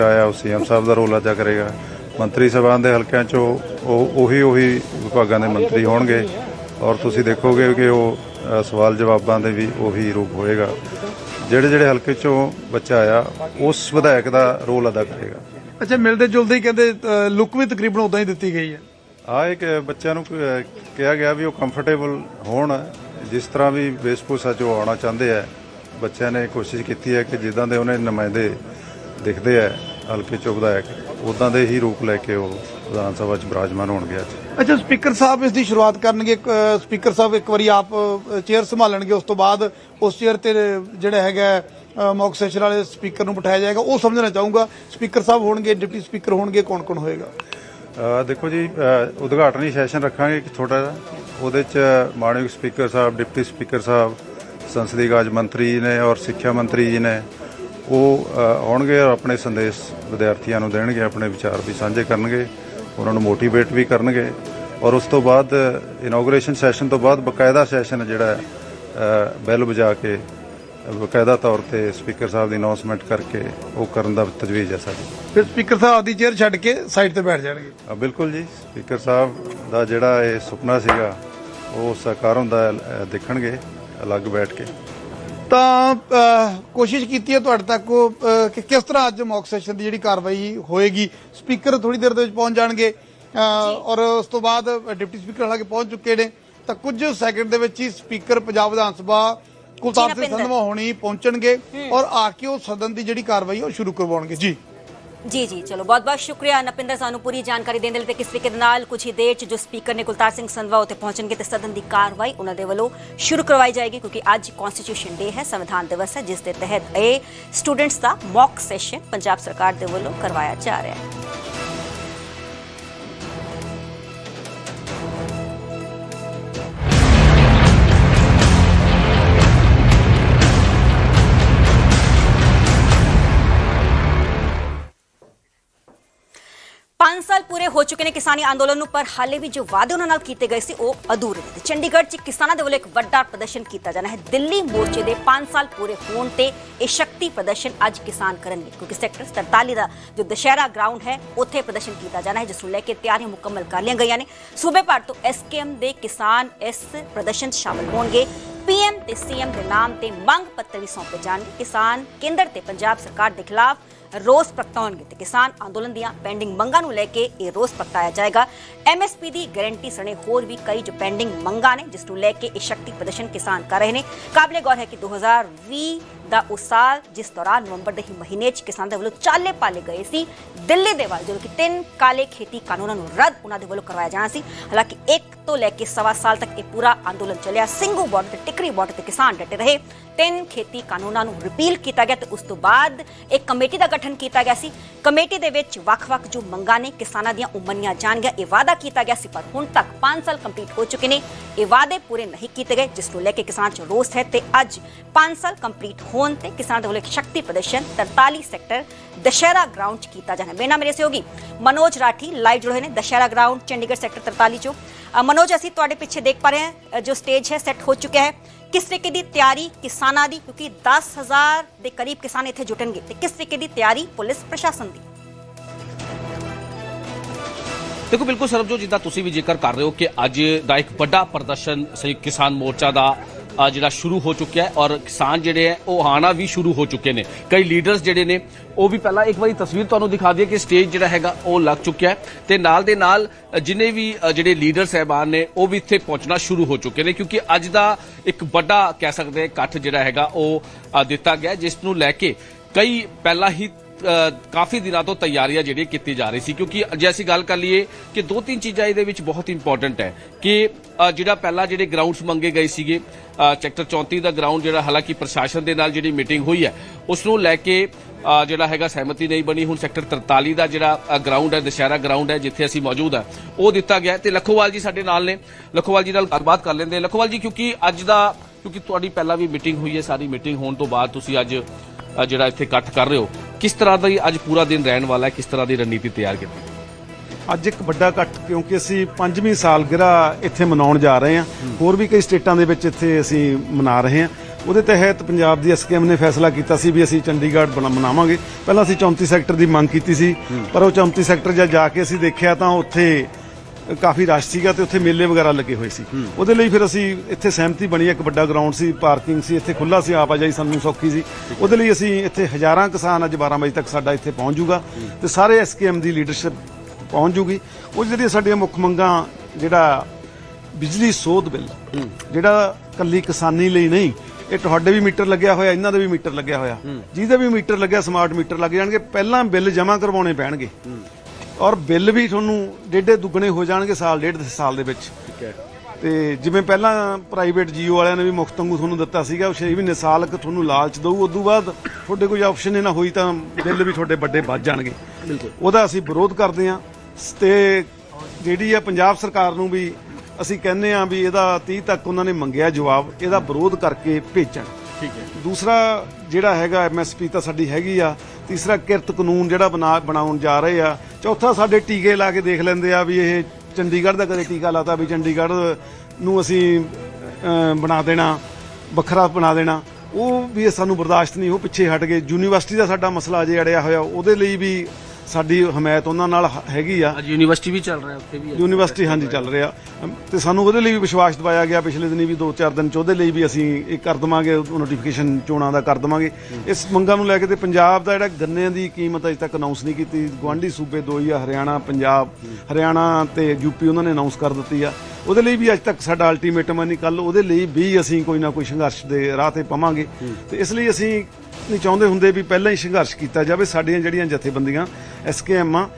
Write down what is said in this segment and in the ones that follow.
ਆਇਆ ਉਹ ਸੀਐਮ ਸਾਹਿਬ ਦਾ ਰੋਲ ਅਦਾ ਕਰੇਗਾ। ਮੰਤਰੀ ਸਭਾ ਦੇ ਹਲਕਿਆਂ ਚੋਂ ਉਹ ਉਹੀ ਉਹੀ ਵਿਭਾਗਾਂ ਦੇ ਮੰਤਰੀ ਹੋਣਗੇ ਔਰ ਤੁਸੀਂ ਦੇਖੋਗੇ ਕਿ ਉਹ ਸਵਾਲ ਜਵਾਬਾਂ ਦੇ ਵੀ ਉਹੀ ਰੂਪ ਹੋਏਗਾ। ਜਿਹੜੇ ਜਿਹੜੇ ਹਲਕੇ ਚੋਂ ਬੱਚਾ ਆਇਆ ਉਸ ਵਿਧਾਇਕ ਦਾ ਰੋਲ ਅਦਾ ਕਰੇਗਾ। ਅੱਛਾ ਮਿਲਦੇ ਜੁਲਦੇ ਹੀ ਕਹਿੰਦੇ ਲੁੱਕ ਵੀ ਤਕਰੀਬਨ ਉਦਾਂ ਹੀ ਦਿੱਤੀ ਗਈ ਹੈ। ਆ ਇੱਕ ਬੱਚਿਆਂ ਨੂੰ ਕਿਹਾ ਗਿਆ ਵੀ ਉਹ ਕੰਫਰਟੇਬਲ ਹੋਣ। ਜਿਸ ਤਰ੍ਹਾਂ ਵੀ ਵੇਸ਼ਭੂਸ਼ਾ ਚ ਉਹ ਆਉਣਾ ਚਾਹੁੰਦੇ ਆ ਬੱਚਿਆਂ ਨੇ ਕੋਸ਼ਿਸ਼ ਕੀਤੀ ਹੈ ਕਿ ਜਿੱਦਾਂ ਦੇ ਉਹਨੇ ਨੁਮਾਇੰਦੇ ਦਿਖਦੇ ਆ ਹਲਕੇ ਚੋਂ ਵਿਧਾਇਕ ਉਦਾਂ ਦੇ ਹੀ ਰੂਪ ਲੈ ਕੇ ਉਹ ਵਿਧਾਨ ਸਭਾ ਚ ਬਿਰਾਜਮਾਨ ਹੋਣਗੇ ਅੱਜ। ਅੱਛਾ ਸਪੀਕਰ ਸਾਹਿਬ ਇਸ ਦੀ ਸ਼ੁਰੂਆਤ ਕਰਨਗੇ ਸਪੀਕਰ ਸਾਹਿਬ ਇੱਕ ਵਾਰੀ ਆਪ ਚੇਅਰ ਸੰਭਾਲਣਗੇ ਉਸ ਤੋਂ ਬਾਅਦ ਉਸ ਚੇਅਰ ਤੇ ਜਿਹੜਾ ਹੈਗਾ ਮੌਕ ਸੈਸ਼ਨ ਵਾਲੇ ਸਪੀਕਰ ਨੂੰ ਬਿਠਾਇਆ ਜਾਏਗਾ। ਉਹ ਸਮਝਣਾ ਚਾਹੂੰਗਾ ਸਪੀਕਰ ਸਾਹਿਬ ਹੋਣਗੇ ਡਿਪਟੀ ਸਪੀਕਰ ਹੋਣਗੇ ਕੌਣ ਕੌਣ ਹੋਏਗਾ ਦੇਖੋ ਜੀ ਉਦਘਾਟਨੀ ਸੈਸ਼ਨ ਰੱਖਾਂਗੇ ਇੱਕ ਛੋਟਾ ਜਿਹਾ। ਉਹਦੇ ਚ ਮਾਨਯੋਗ ਸਪੀਕਰ ਸਾਹਿਬ ਡਿਪਟੀ ਸਪੀਕਰ ਸਾਹਿਬ ਸੰਸਦੀ ਕਾਜ ਮੰਤਰੀ ਨੇ ਔਰ ਸਿੱਖਿਆ ਮੰਤਰੀ ਜੀ ਨੇ ਉਹ ਆਉਣਗੇ ਔਰ ਆਪਣੇ ਸੰਦੇਸ਼ ਵਿਦਿਆਰਥੀਆਂ ਨੂੰ ਦੇਣਗੇ ਆਪਣੇ ਵਿਚਾਰ ਵੀ ਸਾਂਝੇ ਕਰਨਗੇ ਉਹਨਾਂ ਨੂੰ ਮੋਟੀਵੇਟ ਵੀ ਕਰਨਗੇ ਔਰ ਉਸ ਤੋਂ ਬਾਅਦ ਇਨੋਗ੍ਰੇਸ਼ਨ ਸੈਸ਼ਨ ਤੋਂ ਬਾਅਦ ਬਕਾਇਦਾ ਸੈਸ਼ਨ ਜਿਹੜਾ ਬੈਲ ਵਜਾ ਕੇ ਬਕਾਇਦਾ ਤੌਰ ਤੇ ਸਪੀਕਰ ਸਾਹਿਬ ਦੀ ਅਨਾਉਂਸਮੈਂਟ ਕਰਕੇ ਉਹ ਕਰਨ ਦਾ ਤਜਵੀਜ਼ ਹੈ ਸਾਡੀ। ਫਿਰ ਸਪੀਕਰ ਸਾਹਿਬ ਆਪਦੀ ਚੇਅਰ ਛੱਡ ਕੇ ਸਾਈਡ ਤੇ ਬੈਠ ਜਾਣਗੇ। ਬਿਲਕੁਲ ਜੀ ਸਪੀਕਰ ਸਾਹਿਬ ਦਾ ਜਿਹੜਾ ਇਹ ਸੁਪਨਾ ਸੀਗਾ ਉਹ ਸਾਕਾਰ ਹੁੰਦਾ ਦੇਖਣਗੇ ਅਲੱਗ ਬੈਠ ਕੇ। ਤਾਂ ਕੋਸ਼ਿਸ਼ ਕੀਤੀ ਹੈ ਤੁਹਾਡੇ ਤੱਕ ਉਹ ਕਿ ਕਿਸ ਤਰ੍ਹਾਂ ਅੱਜ ਮੌਕ ਸੈਸ਼ਨ ਦੀ ਜਿਹੜੀ ਕਾਰਵਾਈ ਹੋਏਗੀ ਸਪੀਕਰ ਥੋੜੀ ਦੇਰ ਦੇ ਵਿੱਚ ਪਹੁੰਚ ਜਾਣਗੇ ਔਰ ਉਸ ਤੋਂ ਬਾਅਦ ਡਿਪਟੀ ਸਪੀਕਰ ਹਾਲਾਂਕਿ ਪਹੁੰਚ ਚੁੱਕੇ ਨੇ ਤਾਂ ਕੁਝ ਸੈਕਿੰਡ ਦੇ ਵਿੱਚ ਹੀ ਸਪੀਕਰ ਪੰਜਾਬ ਵਿਧਾਨ ਸਭਾ ਕੁਲਤਾਰ ਸਿੰਘ। ਸੰਧਵਾ ਹੋਣੀ ਪਹੁੰਚਣਗੇ ਔਰ ਆ ਕੇ ਉਹ ਸਦਨ ਦੀ ਜਿਹੜੀ ਕਾਰਵਾਈ ਉਹ ਸ਼ੁਰੂ ਕਰਵਾਉਣਗੇ। ਜੀ। ਜੀ ਜੀ, ਚਲੋ ਬਹੁਤ ਬਹੁਤ ਸ਼ੁਕਰੀਆ ਨਪਿੰਦਰ ਸਾਨੂੰ ਪੂਰੀ ਜਾਣਕਾਰੀ ਦੇਣ ਦੇ ਲਈ ਤੇ ਕਿਸ ਤਰੀਕੇ ਦੇ ਨਾਲ ਕੁਝ ਹੀ ਦੇਰ ਚ ਜੋ ਸਪੀਕਰ ਨੇ ਕੁਲਤਾਰ ਸਿੰਘ ਸੰਧਵਾ ਉੱਤੇ ਪਹੁੰਚਣਗੇ ਤੇ ਸਦਨ ਦੀ ਕਾਰਵਾਈ ਉਹਨਾਂ ਦੇ ਵੱਲੋਂ ਸ਼ੁਰੂ ਕਰਵਾਈ ਜਾਏਗੀ ਕਿਉਂਕਿ ਅੱਜ ਕਨਸਟੀਟਿਊਸ਼ਨ ਡੇ ਹੈ, ਸੰਵਿਧਾਨ ਦਿਵਸ ਹੈ, ਜਿਸ ਦੇ ਤਹਿਤ ਇਹ ਸਟੂਡੈਂਟਸ ਦਾ ਮੌਕ ਸੈਸ਼ਨ ਪੰਜਾਬ ਸਰਕਾਰ ਦੇ ਵੱਲੋਂ ਕਰਵਾਇਆ ਜਾ ਰਿਹਾ ਹੈ। ਸਾਲ ਪੂਰੇ ਹੋ ਚੁੱਕੇ ਨੇ ਕਿਸਾਨੀ ਅੰਦੋਲਨ ਨੂੰ, ਪਰ ਹਾਲੇ ਵੀ ਜੋ ਵਾਅਦੇ ਉਹਨਾਂ ਨਾਲ ਕੀਤੇ ਗਏ ਸੀ, ਉਹ ਅਧੂਰੇ ਨੇ। ਚੰਡੀਗੜ੍ਹ 'ਚ ਕਿਸਾਨਾਂ ਦੇ ਵੱਲੋਂ ਇੱਕ ਵੱਡਾ ਪ੍ਰਦਰਸ਼ਨ ਕੀਤਾ ਜਾਣਾ ਹੈ। ਦਿੱਲੀ ਮੋਰਚੇ ਦੇ 5 ਸਾਲ ਪੂਰੇ ਹੋਣ ਤੇ ਇਹ ਸ਼ਕਤੀ ਪ੍ਰਦਰਸ਼ਨ ਅੱਜ ਕਿਸਾਨ ਕਰਨਗੇ ਕਿਉਂਕਿ ਸੈਕਟਰ 47 ਦਾ ਜੋ ਦਸ਼ਹਿਰਾ ਗਰਾਊਂਡ ਹੈ, ਉੱਥੇ ਪ੍ਰਦਰਸ਼ਨ ਕੀਤਾ ਜਾਣਾ ਹੈ, ਜਿਸ ਨੂੰ ਲੈ ਕੇ ਤਿਆਰੀਆਂ ਮੁਕੰਮਲ ਕਰ ਲਈਆਂ ਗਈਆਂ ਨੇ। ਸੂਬੇ ਭਰ ਤੋਂ ਐਸਕੇਐਮ ਦੇ ਕਿਸਾਨ ਇਸ ਪ੍ਰਦਰਸ਼ਨ 'ਚ ਸ਼ਾਮਲ ਹੋਣਗੇ। ਪੀਐਮ ਤੇ ਸੀਐਮ ਦੇ ਨਾਮ ਤੇ ਮੰਗ ਪੱਤਰ ਵੀ ਸੌਂਪੇ ਜਾਣਗੇ। ਕਿਸਾਨ ਕੇਂਦਰ ਤੇ ਪੰਜਾਬ ਸਰਕਾਰ ਦੇ ਖਿਲਾਫ ਰੋਸ ਪ੍ਰਗਟਾਉਣਗੇ ਤੇ ਕਿਸਾਨ ਅੰਦੋਲਨ ਦੀਆਂ ਪੈਂਡਿੰਗ ਮੰਗਾਂ ਨੂੰ ਲੈ ਕੇ ਇਹ ਰੋਸ ਪ੍ਰਗਟਾਇਆ ਜਾਏਗਾ ਐਮਐਸਪੀ ਦੀ ਗਾਰੰਟੀ ਸਣੇ ਹੋਰ ਵੀ ਕਈ ਜੋ ਪੈਂਡਿੰਗ ਮੰਗਾਂ ਨੇ ਜਿਸ ਨੂੰ ਲੈ ਕੇ ਇਹ ਸ਼ਕਤੀ ਪ੍ਰਦਰਸ਼ਨ ਕਿਸਾਨ ਕਰ ਰਹੇ ਨੇ ਕਾਬਲੇ ਗੌਰ ਹੈ ਕਿ 2020 ਦਾ ਉਸ ਸਾਲ ਜਿਸ ਦੌਰਾਨ ਨਵੰਬਰ ਦੇ ਹੀ ਮਹੀਨੇ 'ਚ ਕਿਸਾਨ ਦੇ ਵੱਲੋਂ ਚਾਲੇ ਪਾਲੇ ਗਏ ਸੀ ਦਿੱਲੀ ਦੇ ਵੱਲ ਜਦੋਂ ਕਿ ਤਿੰਨ ਕਾਲੇ ਖੇਤੀ ਕਾਨੂੰਨਾਂ ਨੂੰ ਰੱਦ ਉਹਨਾਂ ਦੇ ਵੱਲੋਂ ਕਰਵਾਇਆ ਜਾਣਾ ਸੀ ਹਾਲਾਂਕਿ ਇੱਕ ਤੋਂ ਲੈ ਕੇ ਸਵਾ ਸਾਲ ਤੱਕ ਇਹ ਪੂਰਾ ਅੰਦੋਲਨ ਚੱਲਿਆ ਸਿੰਘੂ ਬਾਰਡਰ ਤੇ ਟਿਕਰੀ ਬਾਰਡਰ ਤੇ ਕਿਸਾਨ ਡਟੇ ਰਹੇ ਤਿੰਨ ਖੇਤੀ ਕਾਨੂੰਨਾਂ ਨੂੰ ਰਿਪੀਲ ਕੀਤਾ ਗਿਆ ਤੇ ਉਸ ਤੋਂ ਬਾਅਦ ਇੱਕ ਕਮੇਟੀ ਦਾ ਗਠਨ ਕੀਤਾ ਗਿਆ ਸੀ ਕਮੇਟੀ ਦੇ ਵਿੱਚ ਵੱਖ-ਵੱਖ ਜੋ ਮੰਗਾਂ ਨੇ ਕਿਸਾਨਾਂ ਦੀਆਂ ਉਹ ਮੰਨੀਆਂ ਜਾਣਗੀਆਂ ਇਹ ਵਾਅਦਾ ਕੀਤਾ ਗਿਆ ਸੀ ਪਰ ਹੁਣ ਤੱਕ 5 ਸਾਲ ਕੰਪਲੀਟ ਹੋ ਚੁੱਕੇ ਨੇ ਇਹ ਵਾਅਦੇ ਪੂਰੇ ਨਹੀਂ ਕੀਤੇ ਗਏ ਜਿਸ ਨੂੰ ਲੈ ਕੇ ਕਿਸਾਨ ਚ ਰੋਸ ਹੈ ਤੇ ਅੱਜ 5 ਸਾਲ ਕੰਪਲੀਟ ਹੋਣ ਤੇ ਕਿਸਾਨ ਦੇ ਵੱਲੋਂ ਇੱਕ ਸ਼ਕਤੀ ਪ੍ਰਦਰਸ਼ਨ 43 ਸੈਕਟਰ ਦਸ਼ਹਿਰਾ ਗਰਾਊਂਡ 'ਚ ਕੀਤਾ ਜਾਣਾ ਹੈ ਮੇਰੇ ਨਾਲ ਮੇਰੇ ਸਹਿਯੋਗੀ ਮਨੋਜ ਰਾਠੀ ਲਾਈਵ ਜੁੜੇ ਹੋਏ ਨੇ ਦਸ਼ਹਿਰਾ ਗਰਾਊਂਡ ਚੰਡੀਗੜ੍ਹ ਸੈਕਟਰ 43 ਚੋਂ ਅ, ਮਨੋਜ ਅਸੀਂ ਤੁਹਾਡੇ ਪਿੱਛੇ ਦੇਖ ਪਾ ਰਹੇ ਹਾਂ ਅ, ਜੋ ਸਟੇਜ ਹੈ ਸੈੱਟ ਹੋ ਚੁੱਕਿਆ ਹੈ ਕਿਸ ਤਰੀਕੇ ਦੀ ਤਿਆਰੀ ਕਿਸਾਨਾਂ ਦੀ ਕਿਉਂਕਿ 10000 ਦੇ ਕਰੀਬ ਕਿਸਾਨ ਇੱਥੇ ਜੁਟਣਗੇ ਤੇ ਕਿਸ ਤਰੀਕੇ ਦੀ ਤਿਆਰੀ ਪੁਲਿਸ ਪ੍ਰਸ਼ਾਸਨ ਦੀ ਦੇਖੋ ਬਿਲਕੁਲ ਸਰਬਜੋਤ ਜਿੱਦਾਂ ਤੁਸੀਂ ਵੀ ਜ਼ਿਕਰ ਕਰ ਰਹੇ ਹੋ ਕਿ ਅੱਜ ਦਾ ਇੱਕ ਵੱਡਾ ਪ੍ਰਦਰਸ਼ਨ ਸੰਯੁਕਤ ਕਿਸਾਨ ਮੋਰਚਾ ਦਾ ਜਿਹੜਾ ਸ਼ੁਰੂ ਹੋ ਚੁੱਕਿਆ ਹੈ ਔਰ ਕਿਸਾਨ ਜਿਹੜੇ ਹੈ ਉਹ ਆਣਾ ਵੀ ਸ਼ੁਰੂ ਹੋ ਚੁੱਕੇ ਨੇ। ਕਈ ਲੀਡਰਸ ਜਿਹੜੇ ਨੇ ਉਹ ਵੀ ਪਹਿਲਾਂ ਇੱਕ ਵਾਰੀ ਤਸਵੀਰ ਤੁਹਾਨੂੰ ਦਿਖਾ ਦਈਏ ਕਿ ਸਟੇਜ ਜਿਹੜਾ ਹੈਗਾ ਉਹ ਲੱਗ ਚੁੱਕਿਆ ਹੈ। ਤੇ ਨਾਲ ਦੇ ਨਾਲ ਅ, ਜਿੰਨੇ ਵੀ ਜਿਹੜੇ ਲੀਡਰ ਸਹਿਬਾਨ ਨੇ ਉਹ ਵੀ ਇੱਥੇ ਪਹੁੰਚਣਾ ਸ਼ੁਰੂ ਹੋ ਚੁੱਕੇ ਨੇ ਕਿਉਂਕਿ ਅੱਜ ਦਾ ਇੱਕ ਵੱਡਾ ਕਹਿ ਸਕਦੇ ਇਕੱਠ ਜਿਹੜਾ ਹੈਗਾ ਉਹ ਦਿੱਤਾ ਗਿਆ ਜਿਸ ਨੂੰ ਲੈ ਕੇ ਕਈ ਪਹਿਲਾਂ ਹੀ ਕਾਫੀ ਦਿਨਾਂ ਤੋਂ ਤਿਆਰੀਆਂ ਜਿਹੜੀਆਂ ਕੀਤੀ ਜਾ ਰਹੀ ਸੀ, ਕਿਉਂਕਿ ਜੇ ਅਸੀਂ ਗੱਲ ਕਰ ਲਈਏ ਕਿ ਦੋ ਤਿੰਨ ਚੀਜ਼ਾਂ ਇਹਦੇ ਵਿੱਚ ਬਹੁਤ ਇੰਪੋਰਟੈਂਟ ਹੈ ਕਿ ਜਿਹੜਾ ਪਹਿਲਾਂ ਜਿਹੜੇ ਗਰਾਊਂਡਸ ਮੰਗੇ ਗਏ ਸੀਗੇ ਸੈਕਟਰ 34 ਦਾ ਗਰਾਊਂਡ ਜਿਹੜਾ ਹਾਲਾਂਕਿ ਪ੍ਰਸ਼ਾਸਨ ਦੇ ਨਾਲ ਜਿਹੜੀ ਮੀਟਿੰਗ ਹੋਈ ਹੈ ਉਸ ਨੂੰ ਲੈ ਕੇ ਜਿਹੜਾ ਹੈਗਾ ਸਹਿਮਤੀ ਨਹੀਂ ਬਣੀ, ਹੁਣ ਸੈਕਟਰ 43 ਦਾ ਜਿਹੜਾ ਗਰਾਊਂਡ ਹੈ, ਦਸ਼ਹਿਰਾ ਗਰਾਊਂਡ ਹੈ, ਜਿੱਥੇ ਅਸੀਂ ਮੌਜੂਦ ਹੈ, ਉਹ ਦਿੱਤਾ ਗਿਆ ਹੈ। ਤੇ ਲਖੋਵਾਲ ਜੀ ਸਾਡੇ ਨਾਲ ਨੇ। ਲਖੋਵਾਲ ਜੀ ਨਾਲ ਗੱਲਬਾਤ ਕਰ ਲੈਂਦੇ ਲਖੋਵਾਲ ਜੀ, ਕਿਉਂਕਿ ਅੱਜ ਦਾ, ਕਿਉਂਕਿ ਤੁਹਾਡੀ ਪਹਿਲਾਂ ਵੀ ਮੀਟਿੰਗ ਹੋਈ ਹੈ, ਸਾਰੀ ਮੀਟਿੰਗ ਹੋਣ ਤੋਂ ਬਾਅਦ ਤੁਸੀਂ ਅੱਜ ਜਿਹੜਾ ਇੱਥੇ ਇਕੱਠ ਕਰ ਰਹੇ ਹੋ ਕਿਸ ਤਰ੍ਹਾਂ ਦਾ ਅੱਜ ਪੂਰਾ ਦਿਨ ਰਹਿਣ ਵਾਲਾ ਹੈ ਕਿਸ ਤਰ੍ਹਾਂ ਦੀ ਰਣਨੀਤੀ ਤਿਆਰ ਕੀਤੀ? ਅੱਜ ਇੱਕ ਵੱਡਾ ਇਕੱਠ ਕਿਉਂਕਿ ਅਸੀਂ ਪੰਜਵੀਂ ਸਾਲਗਿਰਾ ਇੱਥੇ ਮਨਾਉਣ ਜਾ ਰਹੇ ਹਾਂ। ਹੋਰ ਵੀ ਕਈ ਸਟੇਟਾਂ ਦੇ ਵਿੱਚ ਇੱਥੇ ਅਸੀਂ ਮਨਾ ਰਹੇ ਹਾਂ। ਉਹਦੇ ਤਹਿਤ ਪੰਜਾਬ ਦੀ ਐਸਕੇਐਮ ਨੇ ਫੈਸਲਾ ਕੀਤਾ ਸੀ ਵੀ ਅਸੀਂ ਚੰਡੀਗੜ੍ਹ ਬਣਾ- ਬਣਾਵਾਂਗੇ ਪਹਿਲਾਂ ਅਸੀਂ 34 ਸੈਕਟਰ ਦੀ ਮੰਗ ਕੀਤੀ ਸੀ ਪਰ ਉਹ 34 ਸੈਕਟਰ ਜਾ ਕੇ ਅਸੀਂ ਦੇਖਿਆ ਤਾਂ ਉੱਥੇ ਕਾਫੀ ਰਸ਼ ਸੀਗਾ ਤੇ ਉੱਥੇ ਮੇਲੇ ਵਗੈਰਾ ਲੱਗੇ ਹੋਏ ਸੀ। ਉਹਦੇ ਲਈ ਫਿਰ ਅਸੀਂ ਇੱਥੇ ਸਹਿਮਤੀ ਬਣੀ ਇੱਕ ਵੱਡਾ ਗਰਾਊਂਡ ਸੀ ਪਾਰਕਿੰਗ ਸੀ ਇੱਥੇ ਖੁੱਲਾ ਸੀ ਆਵਾਜਾਈ ਸਾਨੂੰ ਸੌਖੀ ਸੀ। ਉਹਦੇ ਲਈ ਅਸੀਂ ਇੱਥੇ ਹਜ਼ਾਰਾਂ ਕਿਸਾਨ ਅੱਜ 12 ਵਜੇ ਤੱਕ ਸਾਡਾ ਇੱਥੇ ਪਹੁੰਚ ਜੂਗਾ ਤੇ ਸਾਰੇ ਐਸਕੇਐਮ ਦੀ ਲੀਡਰਸ਼ਿਪ ਪਹੁੰਚ ਜੂਗੀ। ਉਹ ਜਿਹੜੀਆਂ ਸਾਡੀਆਂ ਮੁੱਖ ਮੰਗਾਂ ਜਿਹੜਾ ਬਿਜਲੀ ਸੋਧ ਬਿੱਲ ਜਿਹੜਾ ਕੱਲੀ ਕਿਸਾਨੀ ਲਈ ਨਹੀਂ ਇਹ ਤੁਹਾਡੇ ਵੀ ਮੀਟਰ ਲੱਗਿਆ ਹੋਇਆ ਇਹਨਾਂ ਦੇ ਵੀ ਮੀਟਰ ਲੱਗਿਆ ਹੋਇਆ। ਜਿਹਦੇ ਵੀ ਮੀਟਰ ਲੱਗਿਆ ਸਮਾਰਟ ਮੀਟਰ ਲੱਗ ਜਾਣਗੇ ਪਹਿਲਾਂ ਬਿੱਲ ਜਮ੍ਹਾਂ ਕਰਵਾਉਣੇ ਪੈਣਗੇ। ਔਰ ਬਿੱਲ ਵੀ ਤੁਹਾਨੂੰ ਡੇਢੇ ਦੁੱਗਣੇ ਹੋ ਜਾਣਗੇ ਸਾਲ ਡੇਢ ਸਾਲ ਦੇ ਵਿੱਚ। ਠੀਕ ਹੈ। ਤੇ ਜਿਵੇਂ ਪਹਿਲਾਂ ਪ੍ਰਾਈਵੇਟ ਜੀਓ ਵਾਲਿਆਂ ਨੇ ਵੀ ਮੁਫਤ ਵਾਂਗੂ ਤੁਹਾਨੂੰ ਦਿੱਤਾ ਸੀਗਾ ਉਹ 6 ਮਹੀਨੇ ਸਾਲ ਕ ਤੁਹਾਨੂੰ ਲਾਲਚ ਦਊ ਉਦੋਂ ਬਾਅਦ ਤੁਹਾਡੇ ਕੋਈ ਆਪਸ਼ਨ ਹੀ ਨਾ ਹੋਈ ਤਾਂ ਬਿੱਲ ਵੀ ਤੁਹਾਡੇ ਵੱਡੇ ਵੱਧ ਜਾਣਗੇ। ਬਿਲਕੁਲ। ਉਹਦਾ ਅਸੀਂ ਵਿਰੋਧ ਕਰਦੇ ਹਾਂ। ਤੇ ਜਿਹੜੀ ਆ ਪੰਜਾਬ ਸਰਕਾਰ ਨੂੰ ਵੀ ਅਸੀਂ ਕਹਿੰਦੇ ਆ ਵੀ ਇਹਦਾ 30 ਤੱਕ ਉਹਨਾਂ ਨੇ ਮੰਗਿਆ ਜਵਾਬ ਇਹਦਾ ਵਿਰੋਧ ਕਰਕੇ ਭੇਜਣ। ਠੀਕ ਹੈ। ਦੂਸਰਾ ਜਿਹੜਾ ਹੈਗਾ ਐਮਐਸਪੀ ਤਾਂ ਸਾਡੀ ਹੈਗੀ ਆ ਤੀਸਰਾ ਕਿਰਤ ਕਾਨੂੰਨ ਜਿਹੜਾ ਬਣਾ ਬਣਾਉਣ ਜਾ ਰਹੇ ਆ। ਚੌਥਾ ਸਾਡੇ ਟੀਕੇ ਲਾ ਕੇ ਦੇਖ ਲੈਂਦੇ ਆ ਵੀ ਇਹ ਚੰਡੀਗੜ੍ਹ ਦਾ ਕਦੇ ਟੀਕਾ ਲਾਤਾ ਵੀ ਚੰਡੀਗੜ੍ਹ ਨੂੰ ਅਸੀਂ ਬਣਾ ਦੇਣਾ, ਵੱਖਰਾ ਬਣਾ ਦੇਣਾ। ਉਹ ਵੀ ਸਾਨੂੰ ਬਰਦਾਸ਼ਤ ਨਹੀਂ, ਉਹ ਪਿੱਛੇ ਹਟ ਗਏ। ਯੂਨੀਵਰਸਿਟੀ ਦਾ ਸਾਡਾ ਮਸਲਾ ਅਜੇ ਅੜਿਆ ਹੋਇਆ, ਉਹਦੇ ਲਈ ਵੀ ਸਾਡੀ ਹਮਾਇਤ ਉਹਨਾਂ ਨਾਲ ਹ- ਹੈਗੀ ਆ। ਅੱਜ ਯੂਨੀਵਰਸਿਟੀ ਵੀ ਚੱਲ ਰਿਹਾ ਉੱਥੇ ਵੀ। ਯੂਨੀਵਰਸਿਟੀ ਹਾਂਜੀ ਚੱਲ ਰਿਹਾ। ਅਮ, ਤੇ ਸਾਨੂੰ ਉਹਦੇ ਲਈ ਵੀ ਵਿਸ਼ਵਾਸ ਦਿਵਾਇਆ ਗਿਆ ਪਿਛਲੇ ਦਿਨੀ ਵੀ 2-4 ਦਿਨ ਚ ਉਹਦੇ ਲਈ ਵੀ ਅਸੀਂ ਇਹ ਕਰ ਦਵਾਂਗੇ ਨੋਟੀਫਿਕੇਸ਼ਨ ਚੋਣਾਂ ਦਾ ਕਰ ਦਵਾਂਗੇ। ਇਸ ਮੰਗਾਂ ਨੂੰ ਲੈ ਕੇ ਤੇ ਪੰਜਾਬ ਦਾ ਜਿਹੜਾ ਗੰਨੇ ਦੀ ਕੀਮਤ ਅਜੇ ਤੱਕ ਅਨਾਉਂਸ ਨਹੀਂ ਕੀਤੀ। ਗਵਾਂਢੀ ਸੂਬੇ ਦੋ ਹੀ ਆ ਹਰਿਆਣਾ ਪੰਜਾਬ। ਹਰਿਆਣਾ ਤੇ ਯੂਪੀ ਉਹਨਾਂ ਨੇ ਅਨਾਉਂਸ ਕਰ ਦਿੱਤੀ ਆ। ਉਹਦੇ ਲਈ ਵੀ ਅੱਜ ਤੱਕ ਸਾਡਾ ਅਲਟੀਮੇਟਮ ਨਹੀਂ ਕੱਲ ਉਹਦੇ ਲਈ ਵੀ ਅਸੀਂ ਕੋਈ ਨਾ ਕੋਈ ਸੰਘਰਸ਼ ਦੇ ਰਾਹ ਤੇ ਪਵਾਂਗੇ। ਤੇ ਇਸ ਲਈ ਅਸੀਂ ਨਹੀਂ ਚਾਹੁੰਦੇ ਹੁੰਦੇ ਵੀ ਪਹਿਲਾਂ ਹੀ ਸੰਘਰਸ਼ ਕੀਤਾ ਜਾਵੇ ਸਾਡੀਆਂ ਜਿਹੜੀਆਂ ਜਥੇਬੰਦੀਆਂ ਐਸਕੇਐਮ ਆ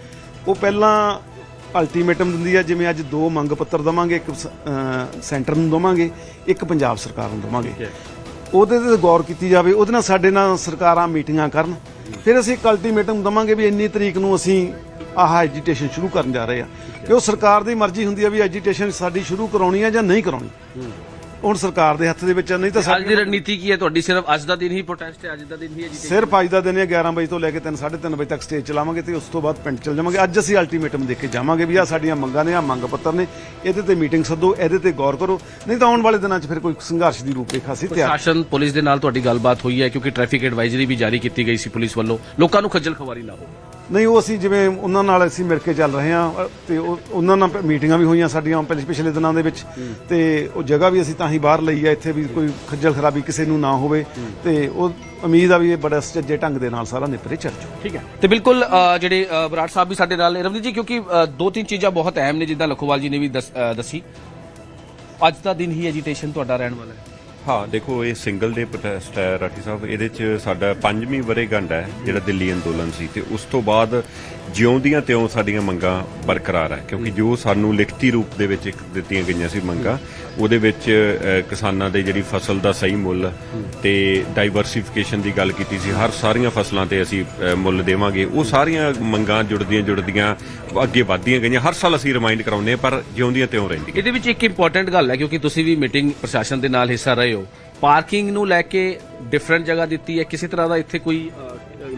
ਉਹ ਪਹਿਲਾਂ ਅਲਟੀਮੇਟਮ ਦਿੰਦੀ ਆ ਜਿਵੇਂ ਅੱਜ ਦੋ ਮੰਗ ਪੱਤਰ ਦਵਾਂਗੇ ਇੱਕ ਸੈਂਟਰ ਨੂੰ ਦਵਾਂਗੇ ਇੱਕ ਪੰਜਾਬ ਸਰਕਾਰ ਨੂੰ ਦਵਾਂਗੇ। ਉਹਦੇ ਤੇ ਗੌਰ ਕੀਤੀ ਜਾਵੇ ਉਹਦੇ ਨਾਲ ਸਾਡੇ ਨਾਲ ਸਰਕਾਰਾਂ ਮੀਟਿੰਗਾਂ ਕਰਨ। ਫਿਰ ਅਸੀਂ ਇੱਕ ਅਲਟੀਮੇਟਮ ਦਵਾਂਗੇ ਵੀ ਇੰਨੀ ਤਰੀਕ ਨੂੰ ਅਸੀਂ ਆਹ ਐਜੀਟੇਸ਼ਨ ਸ਼ੁਰੂ ਕਰਨ ਜਾ ਰਹੇ ਆ। ਕਿ ਉਹ ਸਰਕਾਰ ਦੀ ਮਰਜ਼ੀ ਹੁੰਦੀ ਆ ਵੀ ਐਜੀਟੇਸ਼ਨ ਸਾਡੀ ਸ਼ੁਰੂ ਕਰਾਉਣੀ ਆ ਜਾਂ ਨਹੀਂ ਕਰਾਉਣੀ। ਹੁਣ ਸਰਕਾਰ ਦੇ ਹੱਥ ਦੇ ਵਿੱਚ ਆ, ਨਹੀਂ ਤਾਂ ਅੱਜ ਦੀ ਰਣਨੀਤੀ ਕੀ ਹੈ? ਤੁਹਾਡੀ ਸਿਰਫ ਅੱਜ ਦਾ ਦਿਨ ਹੀ ਪ੍ਰੋਟੈਸਟ ਹੈ ਅੱਜ ਦਾ ਦਿਨ ਹੀ ਹੈ ਸਿਰਫ ਅੱਜ ਦਾ ਦਿਨ ਹੈ 11 ਵਜੇ ਤੋਂ ਲੈ ਕੇ 3 3:30 ਵਜੇ ਤੱਕ ਸਟੇਜ ਚਲਾਵਾਂਗੇ ਤੇ ਉਸ ਤੋਂ ਬਾਅਦ ਪਿੰਡ ਚਲ ਜਾਵਾਂਗੇ। ਅੱਜ ਅਸੀਂ ਅਲਟੀਮੇਟਮ ਦੇ ਕੇ ਜਾਵਾਂਗੇ ਵੀ ਆ ਸਾਡੀਆਂ ਮੰਗਾਂ ਨੇ ਆ ਮੰਗ ਪੱਤਰ ਨੇ ਇਹਦੇ ਤੇ ਮੀਟਿੰਗ ਸੱਦੋ ਇਹਦੇ ਤੇ ਗੌਰ ਕਰੋ। ਨਹੀਂ ਤਾਂ ਆਉਣ ਵਾਲੇ ਦਿਨਾਂ 'ਚ ਫਿਰ ਕੋਈ ਸੰਘਰਸ਼ ਦੀ ਰੂਪਰੇਖਾ ਸੀ ਤਿਆਰ ਪ੍ਰਸ਼ਾਸਨ ਪੁਲਿਸ ਦੇ ਨਾਲ ਤੁਹਾਡੀ ਗੱਲਬਾਤ ਹੋਈ ਹੈ ਕਿਉਂਕਿ ਟ੍ਰੈਫਿਕ ਐਡਵਾਈਜ਼ਰੀ ਵੀ ਜਾਰੀ ਕੀਤੀ ਗਈ ਸੀ ਪੁਲਿਸ ਵੱਲੋਂ। ਲੋਕਾਂ ਨੂੰ ਖੱਜਲ ਖਵਾਰੀ ਨਾ ਹੋਵੇ। ਨਹੀਂ ਉਹ ਅਸੀਂ ਜਿਵੇਂ ਉਹਨਾਂ ਨਾਲ ਅਸੀਂ ਮਿਲ ਕੇ ਚੱਲ ਰਹੇ ਹਾਂ ਤੇ ਉਹ- ਉਹਨਾਂ ਨਾਲ ਮੀਟਿੰਗਾਂ ਵੀ ਹੋਈਆਂ ਸਾਡੀਆਂ ਪਿਛ- ਪਿਛਲੇ ਦਿਨਾਂ ਦੇ ਵਿੱਚ। ਤੇ ਉਹ ਜਗ੍ਹਾ ਵੀ ਅਸੀਂ ਤਾਂ ਹੀ ਬਾਹਰ ਲਈ ਆ ਇੱਥੇ ਵੀ ਕੋਈ ਖੱਜਲ ਖਰਾਬੀ ਕਿਸੇ ਨੂੰ ਨਾ ਹੋਵੇ। ਤੇ ਉਹ ਉਮੀਦ ਆ ਵੀ ਇਹ ਬੜਾ ਸੁਚੱਜੇ ਢੰਗ ਦੇ ਨਾਲ ਸਾਰਾ ਨਿਪਰੇ ਚੱਲ ਜਾਊ। ਠੀਕ ਹੈ। ਤੇ ਬਿਲਕੁਲ ਅ, ਜਿਹੜੇ ਅ, ਬਰਾੜ ਸਾਹਿਬ ਵੀ ਸਾਡੇ ਨਾਲ ਨੇ। ਰਵਨੀਤ ਜੀ ਕਿਉਂਕਿ ਅ, ਦੋ ਤਿੰਨ ਚੀਜ਼ਾਂ ਬਹੁਤ ਅਹਿਮ ਨੇ ਜਿੱਦਾਂ ਲਖੋਵਾਲ ਜੀ ਨੇ ਵੀ ਦੱਸ- ਅ, ਦੱਸੀ। ਅੱਜ ਦਾ ਦਿਨ ਹੀ ਐਜੀਟੇਸ਼ਨ ਤੁਹਾਡਾ ਰਹਿਣ ਵਾਲਾ ਹੈ। ਹਾਂ, ਦੇਖੋ, ਇਹ ਸਿੰਗਲ ਡੇ ਪ੍ਰੋਟੈਸਟ ਹੈ, ਰਾਠੀ ਸਾਹਿਬ। ਇਹਦੇ ਚ ਸਾਡਾ ਪੰਜਵੀਂ ਵਰੇਗੰਢ ਹੈ, ਜਿਹੜਾ ਦਿੱਲੀ ਅੰਦੋਲਨ ਸੀ। ਤੇ ਉਸ ਤੋਂ ਬਾਅਦ ਜਿਉਂਦੀਆਂ ਤਿਉਂ ਸਾਡੀਆਂ ਮੰਗਾਂ ਬਰਕਰਾਰ ਹੈ, ਕਿਉਂਕਿ ਜੋ ਸਾਨੂੰ ਲਿਖਤੀ ਰੂਪ ਦੇ ਵਿੱਚ ਇੱਕ ਦਿੱਤੀਆਂ ਗਈਆਂ ਸੀ ਮੰਗਾਂ ਉਹਦੇ ਵਿੱਚ ਕਿਸਾਨਾਂ ਦੇ ਜਿਹੜੀ ਫਸਲ ਦਾ ਸਹੀ ਮੁੱਲ ਤੇ ਡਾਈਵਰਸਿਫਿਕੇਸ਼ਨ ਦੀ ਗੱਲ ਕੀਤੀ ਸੀ, ਹਰ ਸਾਰੀਆਂ ਫਸਲਾਂ ਤੇ ਅਸੀਂ ਮੁੱਲ ਦੇਵਾਂਗੇ। ਉਹ ਸਾਰੀਆਂ ਮੰਗਾਂ ਜੁੜਦੀਆਂ ਜੁੜਦੀਆਂ, ਅੱਗੇ ਵਧਦੀਆਂ ਗਈਆਂ। ਹਰ ਸਾਲ ਅਸੀਂ ਰਿਮਾਈਂਡ ਕਰਾਉਂਦੇ ਹਾਂ, ਪਰ ਜਿਉਂਦੀਆਂ ਤਿਉਂ ਰਹਿੰਦੀਆਂ। ਇਹਦੇ ਵਿੱਚ ਇੱਕ ਇੰਪੋਰਟੈਂਟ ਗੱਲ ਹੈ, ਕਿਉਂਕਿ ਤੁਸੀਂ ਵੀ ਮੀਟਿੰਗ ਪ੍ਰਸ਼ਾਸਨ ਦੇ ਨਾਲ ਹਿੱਸਾ ਰਹੇ ਹੋ। ਪਾਰਕਿੰਗ ਨੂੰ ਲੈ ਕੇ ਡਿਫਰੈਂਟ ਜਗ੍ਹਾ ਦਿੱਤੀ ਹੈ। ਕਿਸੇ ਤਰ੍ਹਾਂ ਦਾ ਇੱਥੇ ਕੋਈ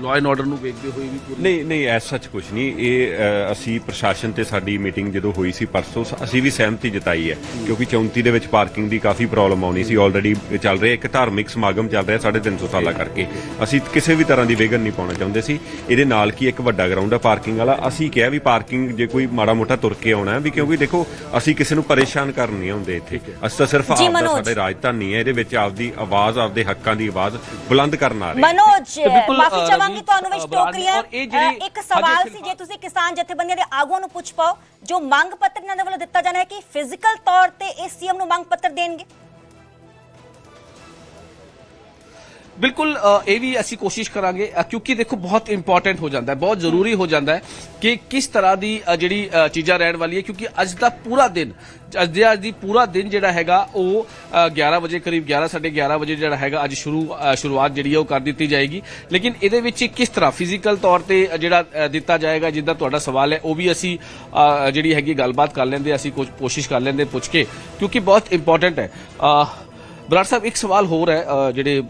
ਲਾਅ ਐਂਡ ਆਰਡਰ ਨੂੰ ਵੇਖਦੇ ਹੋਏ ਵੀ ਪੂਰੀ ਨਹੀਂ ਨਹੀਂ ਐਸ ਸੱਚ ਕੁਝ ਨਹੀਂ। ਇਹ ਅ, ਅਸੀਂ ਪ੍ਰਸ਼ਾਸਨ ਤੇ ਸਾਡੀ ਮੀਟਿੰਗ ਜਦੋਂ ਹੋਈ ਸੀ ਪਰਸੋਂ ਸ- ਅਸੀਂ ਵੀ ਸਹਿਮਤੀ ਜਤਾਈ ਹੈ ਕਿਉਂਕਿ 34 ਦੇ ਵਿੱਚ ਪਾਰਕਿੰਗ ਦੀ ਕਾਫੀ ਪ੍ਰੋਬਲਮ ਆਉਣੀ ਸੀ। ਆਲਰੇਡੀ ਚੱਲ ਰਿਹਾ ਇੱਕ ਧਾਰਮਿਕ ਸਮਾਗਮ ਚੱਲ ਰਿਹਾ 350 ਸਾਲਾਂ ਕਰਕੇ। ਅਸੀਂ ਕਿਸੇ ਵੀ ਤਰ੍ਹਾਂ ਦੀ ਵਿਘਨ ਨਹੀਂ ਪਾਉਣਾ ਚਾਹੁੰਦੇ ਸੀ। ਇਹਦੇ ਨਾਲ ਕੀ ਇੱਕ ਵੱਡਾ ਗਰਾਊਂਡ ਹੈ ਪਾਰਕਿੰਗ ਵਾਲਾ। ਅਸੀਂ ਕਿਹਾ ਵੀ ਪਾਰਕਿੰਗ ਜੇ ਕੋਈ ਮਾੜਾ ਮੋਟਾ ਤੁਰ ਕੇ ਆਉਣਾ ਹੈ ਵੀ ਕਿਉਂਕਿ ਦੇਖੋ ਅਸੀਂ ਕਿਸੇ ਨੂੰ ਪਰੇਸ਼ਾਨ ਕਰਨ ਨਹੀਂ ਆਉਂਦੇ ਇੱਥੇ। ਅਸੀਂ ਤਾਂ ਸਿਰਫ ਜੀ, ਆਪਦਾ ਮਨੋਜ। ਸਾਡੇ ਰਾਜਧਾਨੀ ਹੈ ਇਹਦੇ ਵਿੱਚ ਆਪਦੀ ਆਵਾਜ਼ ਆਪਦੇ ਹੱਕਾਂ ਦੀ ਆਵਾਜ਼ ਬੁਲੰਦ ਕਰਨ ਆ ਰਹੇ ਹਾਂ। ਮਨੋਜ ਮਾਫੀ ਅ, ਰਵਨੀਤ, ਤੁਹਾਨੂੰ ਵਿੱਚ ਟੋਕਰੀਆਂ ਇੱਕ ਸਵਾਲ ਸੀ ਜੇ ਤੁਸੀਂ ਕਿਸਾਨ ਜਥੇਬੰਦੀਆਂ ਦੇ ਆਗੂਆਂ ਨੂੰ ਪੁੱਛ ਪਾਓ ਜੋ ਮੰਗ ਪੱਤਰ ਇਹਨਾਂ ਦੇ ਵੱਲੋਂ ਦਿੱਤਾ ਜਾਣਾ ਹੈ ਕਿ ਫਿਜ਼ੀਕਲ ਤੌਰ ਤੇ ਇਹ ਸੀਐਮ ਨੂੰ ਮੰਗ ਪੱਤਰ ਦੇਣਗੇ? ਬਿਲਕੁਲ ਇਹ ਵੀ ਅਸੀਂ ਕੋਸ਼ਿਸ਼ ਕਰਾਂਗੇ ਕਿਉਂਕਿ ਦੇਖੋ ਬਹੁਤ ਇੰਪੋਰਟੈਂਟ ਹੋ ਜਾਂਦਾ ਹੈ ਬਹੁਤ ਜ਼ਰੂਰੀ ਹੋ ਜਾਂਦਾ ਹੈ ਕਿ ਕਿਸ ਤਰ੍ਹਾਂ ਦੀ ਜਿਹੜੀ ਚੀਜ਼ਾਂ ਰਹਿਣ ਵਾਲੀ ਹੈ ਕਿਉਂਕਿ ਅੱਜ ਦਾ ਪੂਰਾ ਦਿਨ ਅੱਜ ਦੇ ਅੱਜ ਦੀ ਪੂਰਾ ਦਿਨ ਜਿਹੜਾ ਹੈਗਾ ਉਹ ਅ, 11 ਵਜੇ ਕਰੀਬ 11 11:30 ਵਜੇ ਜਿਹੜਾ ਹੈਗਾ ਅੱਜ ਸ਼ੁਰੂ ਸ਼ੁਰੂਆਤ ਜਿਹੜੀ ਹੈ ਉਹ ਕਰ ਦਿੱਤੀ ਜਾਏਗੀ। ਲੇਕਿਨ ਇਹਦੇ ਵਿੱਚ ਕਿਸ ਤਰ੍ਹਾਂ ਫਿਜ਼ੀਕਲ ਤੌਰ ਤੇ ਜਿਹੜਾ ਦਿੱਤਾ ਜਾਏਗਾ ਜਿੱਦਾਂ ਤੁਹਾਡਾ ਸਵਾਲ ਹੈ ਉਹ ਵੀ ਅਸੀਂ ਜਿਹੜੀ ਹੈਗੀ ਗੱਲਬਾਤ ਕਰ ਲੈਂਦੇ ਅਸੀਂ ਕੁਝ ਕੋਸ਼ਿਸ਼ ਕਰ ਲੈਂਦੇ ਪੁੱਛ ਕੇ ਕਿਉਂਕਿ ਬਹੁਤ ਇੰਪੋਰਟੈਂਟ ਹੈ। ਬਰਾੜ ਸਾਹਿਬ ਇੱਕ ਸਵਾਲ ਹੋਰ ਹੈ ਜਿਹੜੇ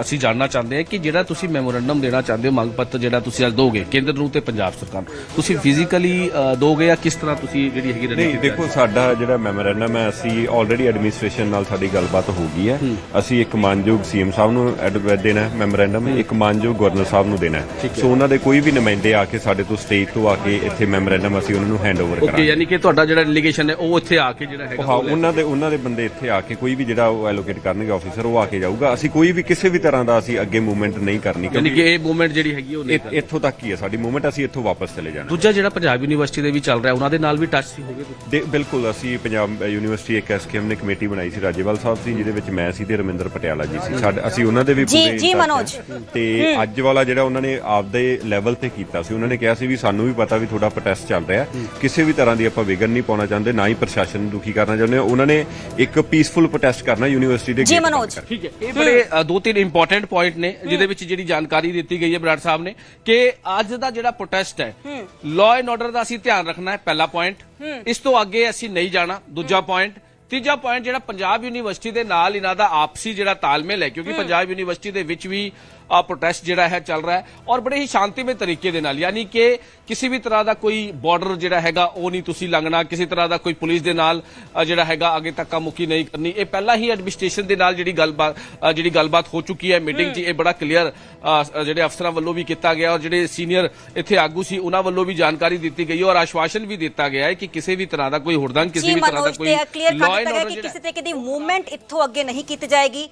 ਅਸੀਂ ਜਾਣਨਾ ਚਾਹੁੰਦੇ ਹਾਂ ਕਿ ਜਿਹੜਾ ਤੁਸੀਂ ਮੈਮੋਰੰਡਮ ਦੇਣਾ ਚਾਹੁੰਦੇ ਹੋ ਮੰਗ ਪੱਤਰ ਜਿਹੜਾ ਤੁਸੀਂ ਅੱਜ ਦੋਗੇ ਕੇਂਦਰ ਨੂੰ ਤੇ ਪੰਜਾਬ ਸਰਕਾਰ ਨੂੰ ਤੁਸੀਂ ਫਿਜ਼ੀਕਲੀ ਦੋਗੇ ਜਾਂ ਕਿਸ ਤਰ੍ਹਾਂ ਤੁਸੀਂ ਜਿਹੜੀ ਹੈਗੀ ਨਹੀਂ ਦੇਖੋ ਸਾਡਾ ਜਿਹੜਾ ਮੈਮੋਰੈਂਡਮ ਹੈ ਅਸੀਂ ਆਲਰੇਡੀ ਐਡਮਿਨਿਸਟ੍ਰੇਸ਼ਨ ਨਾਲ ਸਾਡੀ ਗੱਲਬਾਤ ਹੋ ਗਈ ਹੈ। ਅਸੀਂ ਇੱਕ ਮਾਨਯੋਗ ਸੀਐਮ ਸਾਹਿਬ ਨੂੰ ਐਡਵਾਈਸ ਦੇਣਾ ਹੈ ਮੈਮੋਰੈਂਡਮ ਇੱਕ ਮਾਨਯੋਗ ਗਵਰਨਰ ਸਾਹਿਬ ਨੂੰ ਦੇਣਾ ਹੈ। ਸੋ ਉਹਨਾਂ ਦੇ ਕੋਈ ਵੀ ਨੁਮਾਇੰਦੇ ਆ ਕੇ ਸਾਡੇ ਤੋਂ ਸਟੇਜ ਤੋਂ ਆ ਕੇ ਇੱਥੇ ਮੈਮੋਰੈਂਡਮ ਅਸੀਂ ਉਹਨਾਂ ਨੂੰ ਹੈਂਡਓਵਰ ਓਕੇ ਕਰਾਂਗੇ। ਯਾਨੀ ਕਿ ਤੁਹਾਡਾ ਜਿਹੜਾ ਡੈਲੀਗੇਸ਼ਨ ਹੈ ਉਹ ਇੱਥੇ ਆ ਕੇ ਜਿਹੜਾ ਹੈਗਾ ਹਾਂ ਉਹਨਾਂ ਦੇ ਉਹਨਾਂ ਦੇ ਬੰਦੇ ਇੱਥੇ ਆ ਕੇ ਕੋਈ ਵੀ ਜਿਹੜਾ ਉਹ ਐਲੋਕੇਟ ਕਰਨਗੇ ਆਫੀਸਰ ਉਹ ਆ ਕੇ ਜਾਊਗਾ। ਅਸੀਂ ਕੋਈ ਵੀ ਕਿਸੇ ਵੀ ਤਰ੍ਹਾਂ ਦਾ ਅਸੀਂ ਅੱਗੇ ਮੂਵਮੈਂਟ ਨਹੀਂ ਕਰਨੀ ਯਾਨੀ ਕਿ ਇਹ ਮੂਵਮੈਂਟ ਜਿਹੜੀ ਹੈਗੀ ਉਹ ਨਹੀਂ ਇੱਥੋਂ ਤੱਕ ਹੀ ਹੈ ਸਾਡੀ ਮੂਵਮੈਂਟ ਅਸੀਂ ਇੱਥੋਂ ਵਾਪਸ ਚਲੇ ਜਾਣਾ। ਦੂਜਾ ਜਿਹੜਾ ਪੰਜਾਬ ਯੂਨੀਵਰਸਿਟੀ ਦੇ ਵੀ ਚੱਲ ਰਿਹਾ ਉਹਨਾਂ ਦੇ ਨਾਲ ਵੀ ਟੱਚ ਸੀ ਹੋਵੇ ਦੇ ਬਿਲਕੁਲ ਅਸੀਂ ਪੰਜਾਬ ਯੂਨੀਵਰਸਿਟੀ ਇੱਕ ਐਸਕੇਐਮ ਨੇ ਕਮੇਟੀ ਬਣਾਈ ਸੀ ਰਾਜੇਵਾਲ ਸਾਹਿਬ ਸੀ ਜਿਹਦੇ ਵਿੱਚ ਮੈਂ ਸੀ ਤੇ ਰਮਿੰਦਰ ਪਟਿਆਲਾ ਜੀ ਸੀ। ਸਾਡੇ ਅਸੀਂ ਉਹਨਾਂ ਦੇ ਵੀ ਜੀ- ਪੂਰੇ ਜੀ in touch ਮਨੋਜ। ਹਾਂ। ਤੇ ਅੱਜ ਵਾਲਾ ਜਿਹੜਾ ਉਹਨਾਂ ਨੇ ਆਪਦੇ ਲੈਵਲ ਤੇ ਕੀਤਾ ਸੀ ਉਹਨਾਂ ਨੇ ਕਿਹਾ ਸੀ ਵੀ ਸਾਨੂੰ ਵੀ ਪਤਾ ਵੀ ਤੁਹਾਡਾ ਪ੍ਰੋਟੈਸਟ ਚੱਲ ਰਿਹਾ ਕਿਸੇ ਵੀ ਤਰ੍ਹਾਂ ਦੀ ਆਪਾਂ ਵਿਗਨ ਨਹੀਂ ਪਾਉਣਾ ਚਾਹੁੰਦੇ ਨਾ ਹੀ ਪ੍ਰਸ਼ਾਸਨ ਨੂੰ ਦੁਖੀ ਕਰਨਾ ਚਾਹੁੰਦੇ। ਉਹਨਾਂ ਨੇ ਇੱਕ ਪੀਸਫੁਲ ਪ੍ਰੋਟੈਸਟ ਕਰਨਾ ਯੂਨੀਵਰਸਿਟੀ ਦੇ ਜੀ ਮਨੋਜ। ਠੀਕ ਹੈ ਇਹ ਬੜੇ ਦੋ ਤਿੰਨ ਇੰਪੋਰਟੈਂਟ ਪੁਆਇੰਟ ਨੇ ਜਿਹਦੇ ਵਿੱਚ ਜਿਹੜੀ ਜਾਣਕਾਰੀ ਦਿੱਤੀ ਗਈ ਹੈ ਬਰਾੜ ਸਾਹਿਬ ਨੇ ਕਿ ਅੱਜ ਦਾ ਜਿਹੜਾ ਪ੍ਰੋਟੈਸਟ ਹੈ ਲਾਅ ਐਂਡ ਆਰਡਰ ਦਾ ਅਸੀਂ ਧਿਆਨ ਰੱਖਣਾ ਹੈ ਪਹਿਲਾ ਪੁਆਇੰਟ ਇਸ ਤੋਂ ਅੱਗੇ ਅਸੀਂ ਨਹੀਂ ਜਾਣਾ। ਦੂਜਾ ਪੁਆਇੰਟ ਤੀਜਾ ਪੁਆਇੰਟ ਜਿਹੜਾ ਪੰਜਾਬ ਯੂਨੀਵਰਸਿਟੀ ਦੇ ਨਾਲ ਇਹਨਾਂ ਦਾ ਆਪਸੀ ਜਿਹੜਾ ਤਾਲਮੇਲ ਹੈ ਕਿਉਂਕਿ ਪੰਜਾਬ ਯੂਨੀਵਰਸਿਟੀ ਦੇ ਵਿੱਚ ਵੀ ਪ੍ਰੋਟੈਸਟ ਜਿਹੜਾ ਹੈ ਚੱਲ ਰਿਹਾ ਹੈ ਔਰ ਬੜੇ ਹੀ ਸ਼ਾਂਤੀਮਈ ਤਰੀਕੇ ਦੇ ਨਾਲ ਯਾਨੀ ਕਿ ਕਿਸੇ ਵੀ ਤਰ੍ਹਾਂ ਦਾ ਕੋਈ ਬਾਰਡਰ ਜਿਹੜਾ ਹੈਗਾ ਉਹ ਨਹੀਂ ਤੁਸੀਂ ਲੰਘਣਾ ਕਿਸੇ ਤਰ੍ਹਾਂ ਦਾ ਕੋਈ ਪੁਲਿਸ ਦੇ ਨਾਲ ਜਿਹੜਾ ਹੈਗਾ ਅੱਗੇ ਧੱਕਾ ਮੁੱਕੀ ਨਹੀਂ ਕਰਨੀ। ਇਹ ਪਹਿਲਾਂ ਹੀ ਐਡਮਿਨਿਸਟ੍ਰੇਸ਼ਨ ਦੇ ਨਾਲ ਜਿਹੜੀ ਗੱਲਬਾਤ ਜਿਹੜੀ ਗੱਲਬਾਤ ਹੋ ਚੁੱਕੀ ਹੈ ਮੀਟਿੰਗ 'ਚ ਇਹ ਬੜਾ ਕਲੀਅਰ ਜਿਹੜੇ ਅਫਸਰਾਂ ਵੱਲੋਂ ਵੀ ਕੀਤਾ ਗਿਆ ਔਰ ਜਿਹੜੇ ਸੀਨੀਅਰ ਇੱਥੇ ਆਗੂ ਸੀ ਉਹਨਾਂ ਵੱਲੋਂ ਵੀ ਜਾਣਕਾਰੀ ਦਿੱਤੀ ਗਈ ਔਰ ਆਸ਼ਵਾਸਨ ਵੀ ਦਿੱਤਾ ਗਿਆ ਹੈ ਕਿ ਕਿਸੇ ਵੀ ਤਰ੍ਹਾਂ ਦਾ ਕੋਈ ਹੁੜਦੰਗ ਕਿਸੇ ਵੀ ਤਰ੍ਹਾਂ ਦਾ ਕੋਈ ਕਿਸੇ ਤਰੀਕੇ ਦੀ ਮੂਵਮੈਂਟ ਇੱਥੋਂ ਅੱਗੇ ਨਹੀਂ ਕੀਤੀ ਜਾਏਗੀ।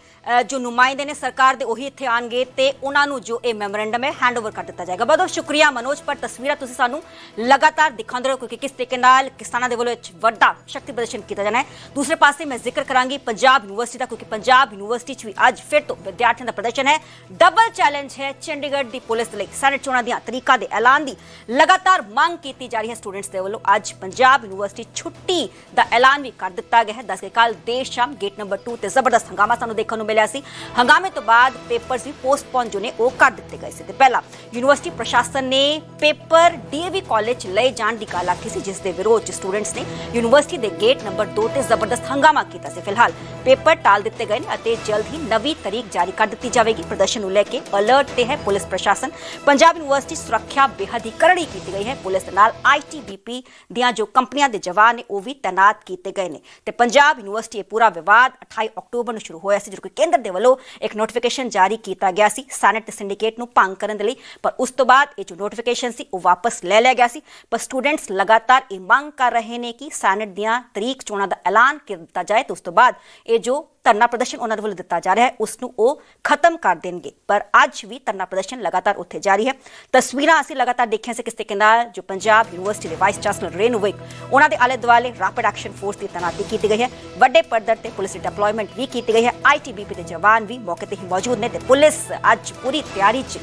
ਜੋ ਨੁਮਾਇੰਦੇ ਨੇ ਸਰਕਾਰ ਦੇ ਉਹੀ ਇੱਥੇ ਆਣਗੇ ਤੇ ਉਹਨਾਂ ਨੂੰ ਜੋ ਇਹ ਮੈਮੋਰੈਂਡਮ ਹੈ ਹੈਂਡਓਵਰ ਕਰ ਦਿੱਤਾ ਜਾਏਗਾ। ਬਹੁਤ ਬਹੁਤ ਸ਼ੁਕਰੀਆ ਮਨੋਜ ਪਰ ਤਸਵੀਰਾਂ ਤੁਸੀਂ ਸਾਨੂੰ ਲਗਾਤਾਰ ਦਿਖਾਉਂਦੇ ਰਹੋ, ਕਿਉਂਕਿ ਕਿਸ ਤਰੀਕੇ ਨਾਲ ਕਿਸਾਨਾਂ ਦੇ ਵੱਲੋਂ ਇੱਕ ਵੱਡਾ ਸ਼ਕਤੀ ਪ੍ਰਦਰਸ਼ਨ ਕੀਤਾ ਜਾਣਾ ਹੈ। ਦੂਸਰੇ ਪਾਸੇ ਮੈਂ ਜ਼ਿਕਰ ਕਰਾਂਗੀ ਪੰਜਾਬ ਯੂਨੀਵਰਸਿਟੀ ਦਾ, ਕਿਉਂਕਿ ਪੰਜਾਬ ਯੂਨੀਵਰਸਿਟੀ 'ਚ ਵੀ ਅੱਜ ਫਿਰ ਤੋਂ ਵਿਦਿਆਰਥੀਆਂ ਦਾ ਪ੍ਰਦਰਸ਼ਨ ਹੈ। ਡਬਲ ਚੈਲੰਜ ਹੈ ਚੰਡੀਗੜ੍ਹ ਦੀ ਪੁਲਿਸ ਲਈ। ਸੈਨੇਟ ਚੋਣਾਂ ਦੀਆਂ ਤਰੀਕਾਂ ਦੇ ਐਲਾਨ ਦੀ ਲਗਾਤਾਰ ਮੰਗ ਕੀਤੀ ਜਾ ਰਹੀ ਹੈ ਸਟੂਡੈਂਟਸ ਦੇ ਵੱਲੋਂ। ਅੱਜ ਪੰਜਾਬ ਯੂਨੀਵਰਸਿਟੀ ਛੁੱਟੀ ਦਾ ਐਲਾਨ ਵੀ ਕਰ ਦਿੱਤਾ ਗਿਆ ਹੈ। ਦੱਸ ਕੇ ਕੱਲ ਦੇਰ ਸ਼ਾਮ ਗੇਟ ਨੰਬਰ 2 ਤੇ ਜ਼ਬਰਦਸਤ ਹੰਗਾਮਾ ਸਾਨੂੰ ਦੇਖਣ ਨੂੰ ਮਿਲਿਆ ਸੀ। ਹੰਗਾਮੇ ਤੋਂ ਬਾਅਦ ਪੇਪਰਸ ਵੀ ਪੋਸਟਪੋਨ ਜੋ ਨੇ ਉਹ ਕਰ ਦਿੱਤੇ ਗਏ ਸੀ। ਤੇ ਪਹਿਲਾਂ ਯੂਨੀਵਰਸਿਟੀ ਪ੍ਰਸ਼ਾਸਨ ਨੇ ਪੇਪਰ ਡੀਏਵੀ ਕਾਲਜ ਲਏ ਜਾਣ ਦੀ ਗੱਲ ਆਖੀ ਸੀ, ਜਿਸ ਦੇ ਵਿਰੋਧ 'ਚ ਸਟੂਡੈਂਟਸ ਨੇ ਯੂਨੀਵਰਸਿਟੀ ਦੇ ਗੇਟ ਨੰਬਰ 2 ਤੇ ਜ਼ਬਰਦਸਤ ਹੰਗਾਮਾ ਕੀਤਾ ਸੀ। ਫਿਲਹਾਲ ਪੇਪਰ ਟਾਲ ਦਿੱਤੇ ਗਏ ਨੇ ਅਤੇ ਜਲਦ ਹੀ ਨਵੀਂ ਤਾਰੀਖ ਜਾਰੀ ਕਰ ਦਿੱਤੀ ਜਾਵੇਗੀ। ਪ੍ਰਦਰਸ਼ਨ ਨੂੰ ਲੈ ਕੇ ਅਲਰਟ ਤੇ ਹੈ ਪੁਲਿਸ ਪ੍ਰਸ਼ਾਸਨ। ਪੰਜਾਬ ਯੂਨੀਵਰਸਿਟੀ ਸੁਰੱਖਿਆ ਬੇਹੱਦ ਹੀ ਕਰੜੀ ਕੀਤੀ ਗਈ ਹੈ। ਪੁਲਿਸ ਦੇ ਨਾਲ ਆਈਟੀਬੀਪੀ ਦੀਆਂ ਜੋ ਕੰਪਨੀਆਂ ਦੇ ਜਵਾਨ ਨੇ, ਉਹ ਵੀ ਤਾਇਨਾਤ ਕੀਤੇ ਗਏ ਨੇ। ਤੇ ਪੰਜਾਬ ਯੂਨੀਵਰਸਿਟੀ ਇਹ ਪੂਰਾ ਵਿਵਾਦ 28 ਅਕਤੂਬਰ ਨੂੰ ਸ਼ੁਰੂ ਹੋਇਆ ਸੀ, ਜਦੋਂ ਕਿ ਕੇਂਦਰ ਦੇ ਵੱਲੋਂ ਇੱਕ ਨੋਟੀਫਿਕੇਸ਼ਨ ਜਾਰੀ ਕੀਤਾ ਗਿਆ ਸੀ। ਸੈਨੇਟ ਤੇ ਸਿੰਡੀਕੇਟ ਨੂੰ ਭੰਗ ਕਰਨ ਦੇ ਲਈ। ਪਰ ਉਸ ਤੋਂ ਬਾਅਦ ਇਹ ਜੋ ਨੋਟੀਫਿਕੇਸ਼ਨ ਸੀ, ਉਹ ਵਾਪਸ ਲੈ ਲਿਆ ਗਿਆ ਸੀ। ਪਰ ਸਟੂਡੈਂਟਸ ਲਗਾਤਾਰ ਇਹ ਮੰਗ ਕਰ ਰਹੇ ਨੇ ਕਿ ਸੈਨੇਟ ਦੀਆਂ ਤਰੀਕ ਚੋਣਾਂ ਦਾ ਐਲਾਨ ਕਰ ਦਿੱਤਾ ਜਾਏ ਤੇ ਉਸ ਤੋਂ ਬਾਅਦ ਇਹ ਜੋ ਧਰਨਾ ਪ੍ਰਦਰਸ਼ਨ ਉਹਨਾਂ ਦੇ ਵੱਲੋਂ ਦਿੱਤਾ ਜਾ ਰਿਹਾ ਹੈ। ਉਸ ਨੂੰ ਉਹ ਖਤਮ ਕਰ ਦੇਣਗੇ। ਪਰ ਅੱਜ ਵੀ ਧਰਨਾ ਪ੍ਰਦਰਸ਼ਨ ਲਗਾਤਾਰ ਉੱਥੇ ਜਾਰੀ ਹੈ। ਤਸਵੀਰਾਂ ਅਸੀਂ ਲਗਾਤਾਰ ਦੇਖੀਆਂ ਸੀ ਕਿਸ ਤਰੀਕੇ ਨਾਲ ਜੋ ਪੰਜਾਬ ਯੂਨੀਵਰਸਿਟੀ ਦੇ ਵਾਈਸ ਚਾਂਸਲਰ ਰੇਨੂ ਵਿਕ ਉਹਨਾਂ ਦੇ ਆਲੇ ਦੁਆਲੇ ਰੈਪਿਡ ਐਕਸ਼ਨ ਫੋਰਸ ਦੀ ਤੈਨਾਤੀ ਕੀਤੀ ਗਈ ਹੈ। ਵੱਡੇ ਪੱਧਰ ਤੇ ਪੁਲਿਸ ਦੀ ਡਿਪਲੋਇਮੈਂਟ ਵੀ ਕੀਤੀ ਗਈ ਹੈ। ਆਈਟੀਬੀਪੀ ਦੇ ਜਵਾਨ ਵੀ ਮੌਕੇ ਤੇ ਹੀ ਮੌਜੂਦ ਨੇ ਤੇ ਪੁਲਿਸ ਅੱਜ ਪੂਰੀ ਤਿਆਰੀ 'ਚ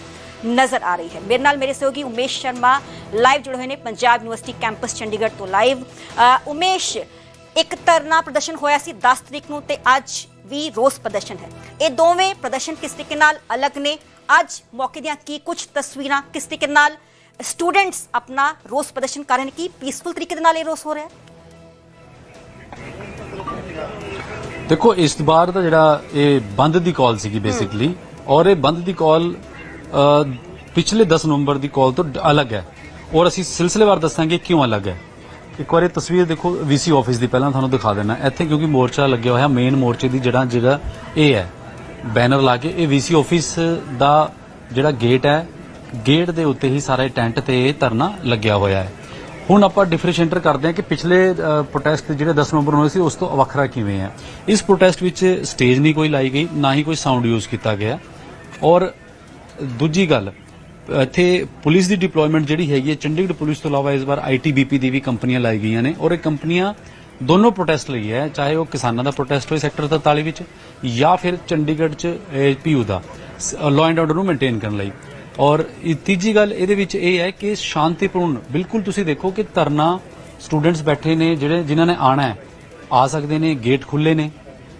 ਨਜ਼ਰ ਆ ਰਹੀ ਹੈ। ਮੇਰੇ ਨਾਲ ਮੇਰੇ ਸਹਿਯੋਗੀ ਉਮੇਸ਼ ਸ਼ਰਮਾ ਲਾਈਵ ਜੁੜੇ ਹੋਏ ਨੇ ਪੰਜਾਬ ਯੂਨੀਵਰਸਿਟੀ ਕੈਂਪਸ ਚੰਡੀਗੜ੍ਹ ਤੋਂ ਲਾਈਵ ਉਮੇਸ਼, ਇੱਕ ਧਰਨਾ ਪ੍ਰਦਰਸ਼ਨ ਹੋਇਆ ਸੀ 10 ਤਰੀਕ ਨੂੰ ਤੇ ਅੱਜ ਵੀ ਰੋਸ ਪ੍ਰਦਰਸ਼ਨ ਹੈ। ਇਹ ਦੋਵੇਂ ਪ੍ਰਦਰਸ਼ਨ ਕਿਸ ਤਰੀਕੇ ਨਾਲ ਅਲੱਗ ਨੇ? ਅੱਜ ਮੌਕੇ ਦੀਆਂ ਕੀ ਕੁਝ ਤਸਵੀਰਾਂ ਕਿਸ ਤਰੀਕੇ ਨਾਲ ਸਟੂਡੈਂਟਸ ਆਪਣਾ ਰੋਸ ਪ੍ਰਦਰਸ਼ਨ ਕਰ ਰਹੇ ਨੇ? ਕੀ ਪੀਸਫੁਲ ਤਰੀਕੇ ਦੇ ਨਾਲ ਇਹ ਰੋਸ ਹੋ ਰਿਹਾ ਹੈ? ਦੇਖੋ ਇਸ ਵਾਰ ਦਾ ਜਿਹੜਾ ਇਹ ਬੰਦ ਦੀ ਕਾਲ ਸੀਗੀ ਬੇਸਿਕਲੀ ਔਰ ਇਹ ਬੰਦ ਦੀ ਕਾਲ ਪਿਛਲੇ 10 ਨਵੰਬਰ ਦੀ ਕਾਲ ਤੋਂ ਅਲੱਗ ਹੈ। ਔਰ ਅਸੀਂ ਸਿਲਸਿਲੇਵਾਰ ਦੱਸਾਂਗੇ ਕਿਉਂ ਅਲੱਗ ਹੈ। ਇੱਕ ਵਾਰ ਇਹ ਤਸਵੀਰ ਦੇਖੋ ਵੀਸੀ ਆਫਿਸ ਦੀ ਪਹਿਲਾਂ ਤੁਹਾਨੂੰ ਦਿਖਾ ਦੇਣਾ ਇੱਥੇ ਕਿਉਂਕਿ ਮੋਰਚਾ ਲੱਗਿਆ ਹੋਇਆ ਮੇਨ ਮੋਰਚੇ ਦੀ ਜਿਹੜਾ ਜਿਹੜਾ ਇਹ ਹੈ ਬੈਨਰ ਲਾ ਕੇ, ਇਹ ਵੀਸੀ ਆਫਿਸ ਦਾ ਜਿਹੜਾ ਗੇਟ ਹੈ ਗੇਟ ਦੇ ਉੱਤੇ ਹੀ ਸਾਰੇ ਟੈਂਟ ਤੇ ਇਹ ਧਰਨਾ ਲੱਗਿਆ ਹੋਇਆ ਹੈ। ਹੁਣ ਆਪਾਂ ਡਿਫਰੈਂਸ਼ੀਏਟਰ ਕਰਦੇ ਹਾਂ ਕਿ ਪਿਛਲੇ ਪ੍ਰੋਟੈਸਟ ਜਿਹੜੇ 10 ਨਵੰਬਰ ਨੂੰ ਹੋਏ ਸੀ, ਉਸ ਤੋਂ ਵੱਖਰਾ ਕਿਵੇਂ ਹੈ। ਇਸ ਪ੍ਰੋਟੈਸਟ ਵਿੱਚ ਸਟੇਜ ਨਹੀਂ ਕੋਈ ਲਾਈ ਗਈ, ਨਾ ਹੀ ਕੋਈ ਸਾਊਂਡ ਯੂਜ਼ ਕੀਤਾ ਗਿਆ। ਔਰ ਦੂਜੀ ਗੱਲ ਇੱਥੇ ਪੁਲਿਸ ਦੀ ਡਿਪਲੋਇਮੈਂਟ ਜਿਹੜੀ ਹੈਗੀ ਹੈ, ਚੰਡੀਗੜ੍ਹ ਪੁਲਿਸ ਤੋਂ ਇਲਾਵਾ ਇਸ ਵਾਰ ਆਈਟੀਬੀਪੀ ਦੀ ਵੀ ਕੰਪਨੀਆਂ ਲਾਈ ਗਈਆਂ ਨੇ ਔਰ ਇਹ ਕੰਪਨੀਆਂ ਦੋਨੋਂ ਪ੍ਰੋਟੈਸਟ ਲਈ ਹੈ, ਚਾਹੇ ਉਹ ਕਿਸਾਨਾਂ ਦਾ ਪ੍ਰੋਟੈਸਟ ਹੋਏ ਸੈਕਟਰ 43 ਵਿੱਚ ਜਾਂ ਫਿਰ ਚੰਡੀਗੜ੍ਹ 'ਚ ਪੀਯੂ ਦਾ ਲਾਅ ਐਂਡ ਆਰਡਰ ਨੂੰ ਮੇਨਟੇਨ ਕਰਨ ਲਈ। ਔਰ ਤੀਜੀ ਗੱਲ ਇਹਦੇ ਵਿੱਚ ਇਹ ਹੈ ਕਿ ਸ਼ਾਂਤੀਪੂਰਨ, ਬਿਲਕੁਲ ਤੁਸੀਂ ਦੇਖੋ ਕਿ ਧਰਨਾ ਸਟੂਡੈਂਟਸ ਬੈਠੇ ਨੇ ਜਿਹੜੇ, ਜਿਨ੍ਹਾਂ ਨੇ ਆਣਾ ਹੈ, ਆ ਸਕਦੇ ਨੇ ਗੇਟ ਖੁੱਲੇ ਨੇ।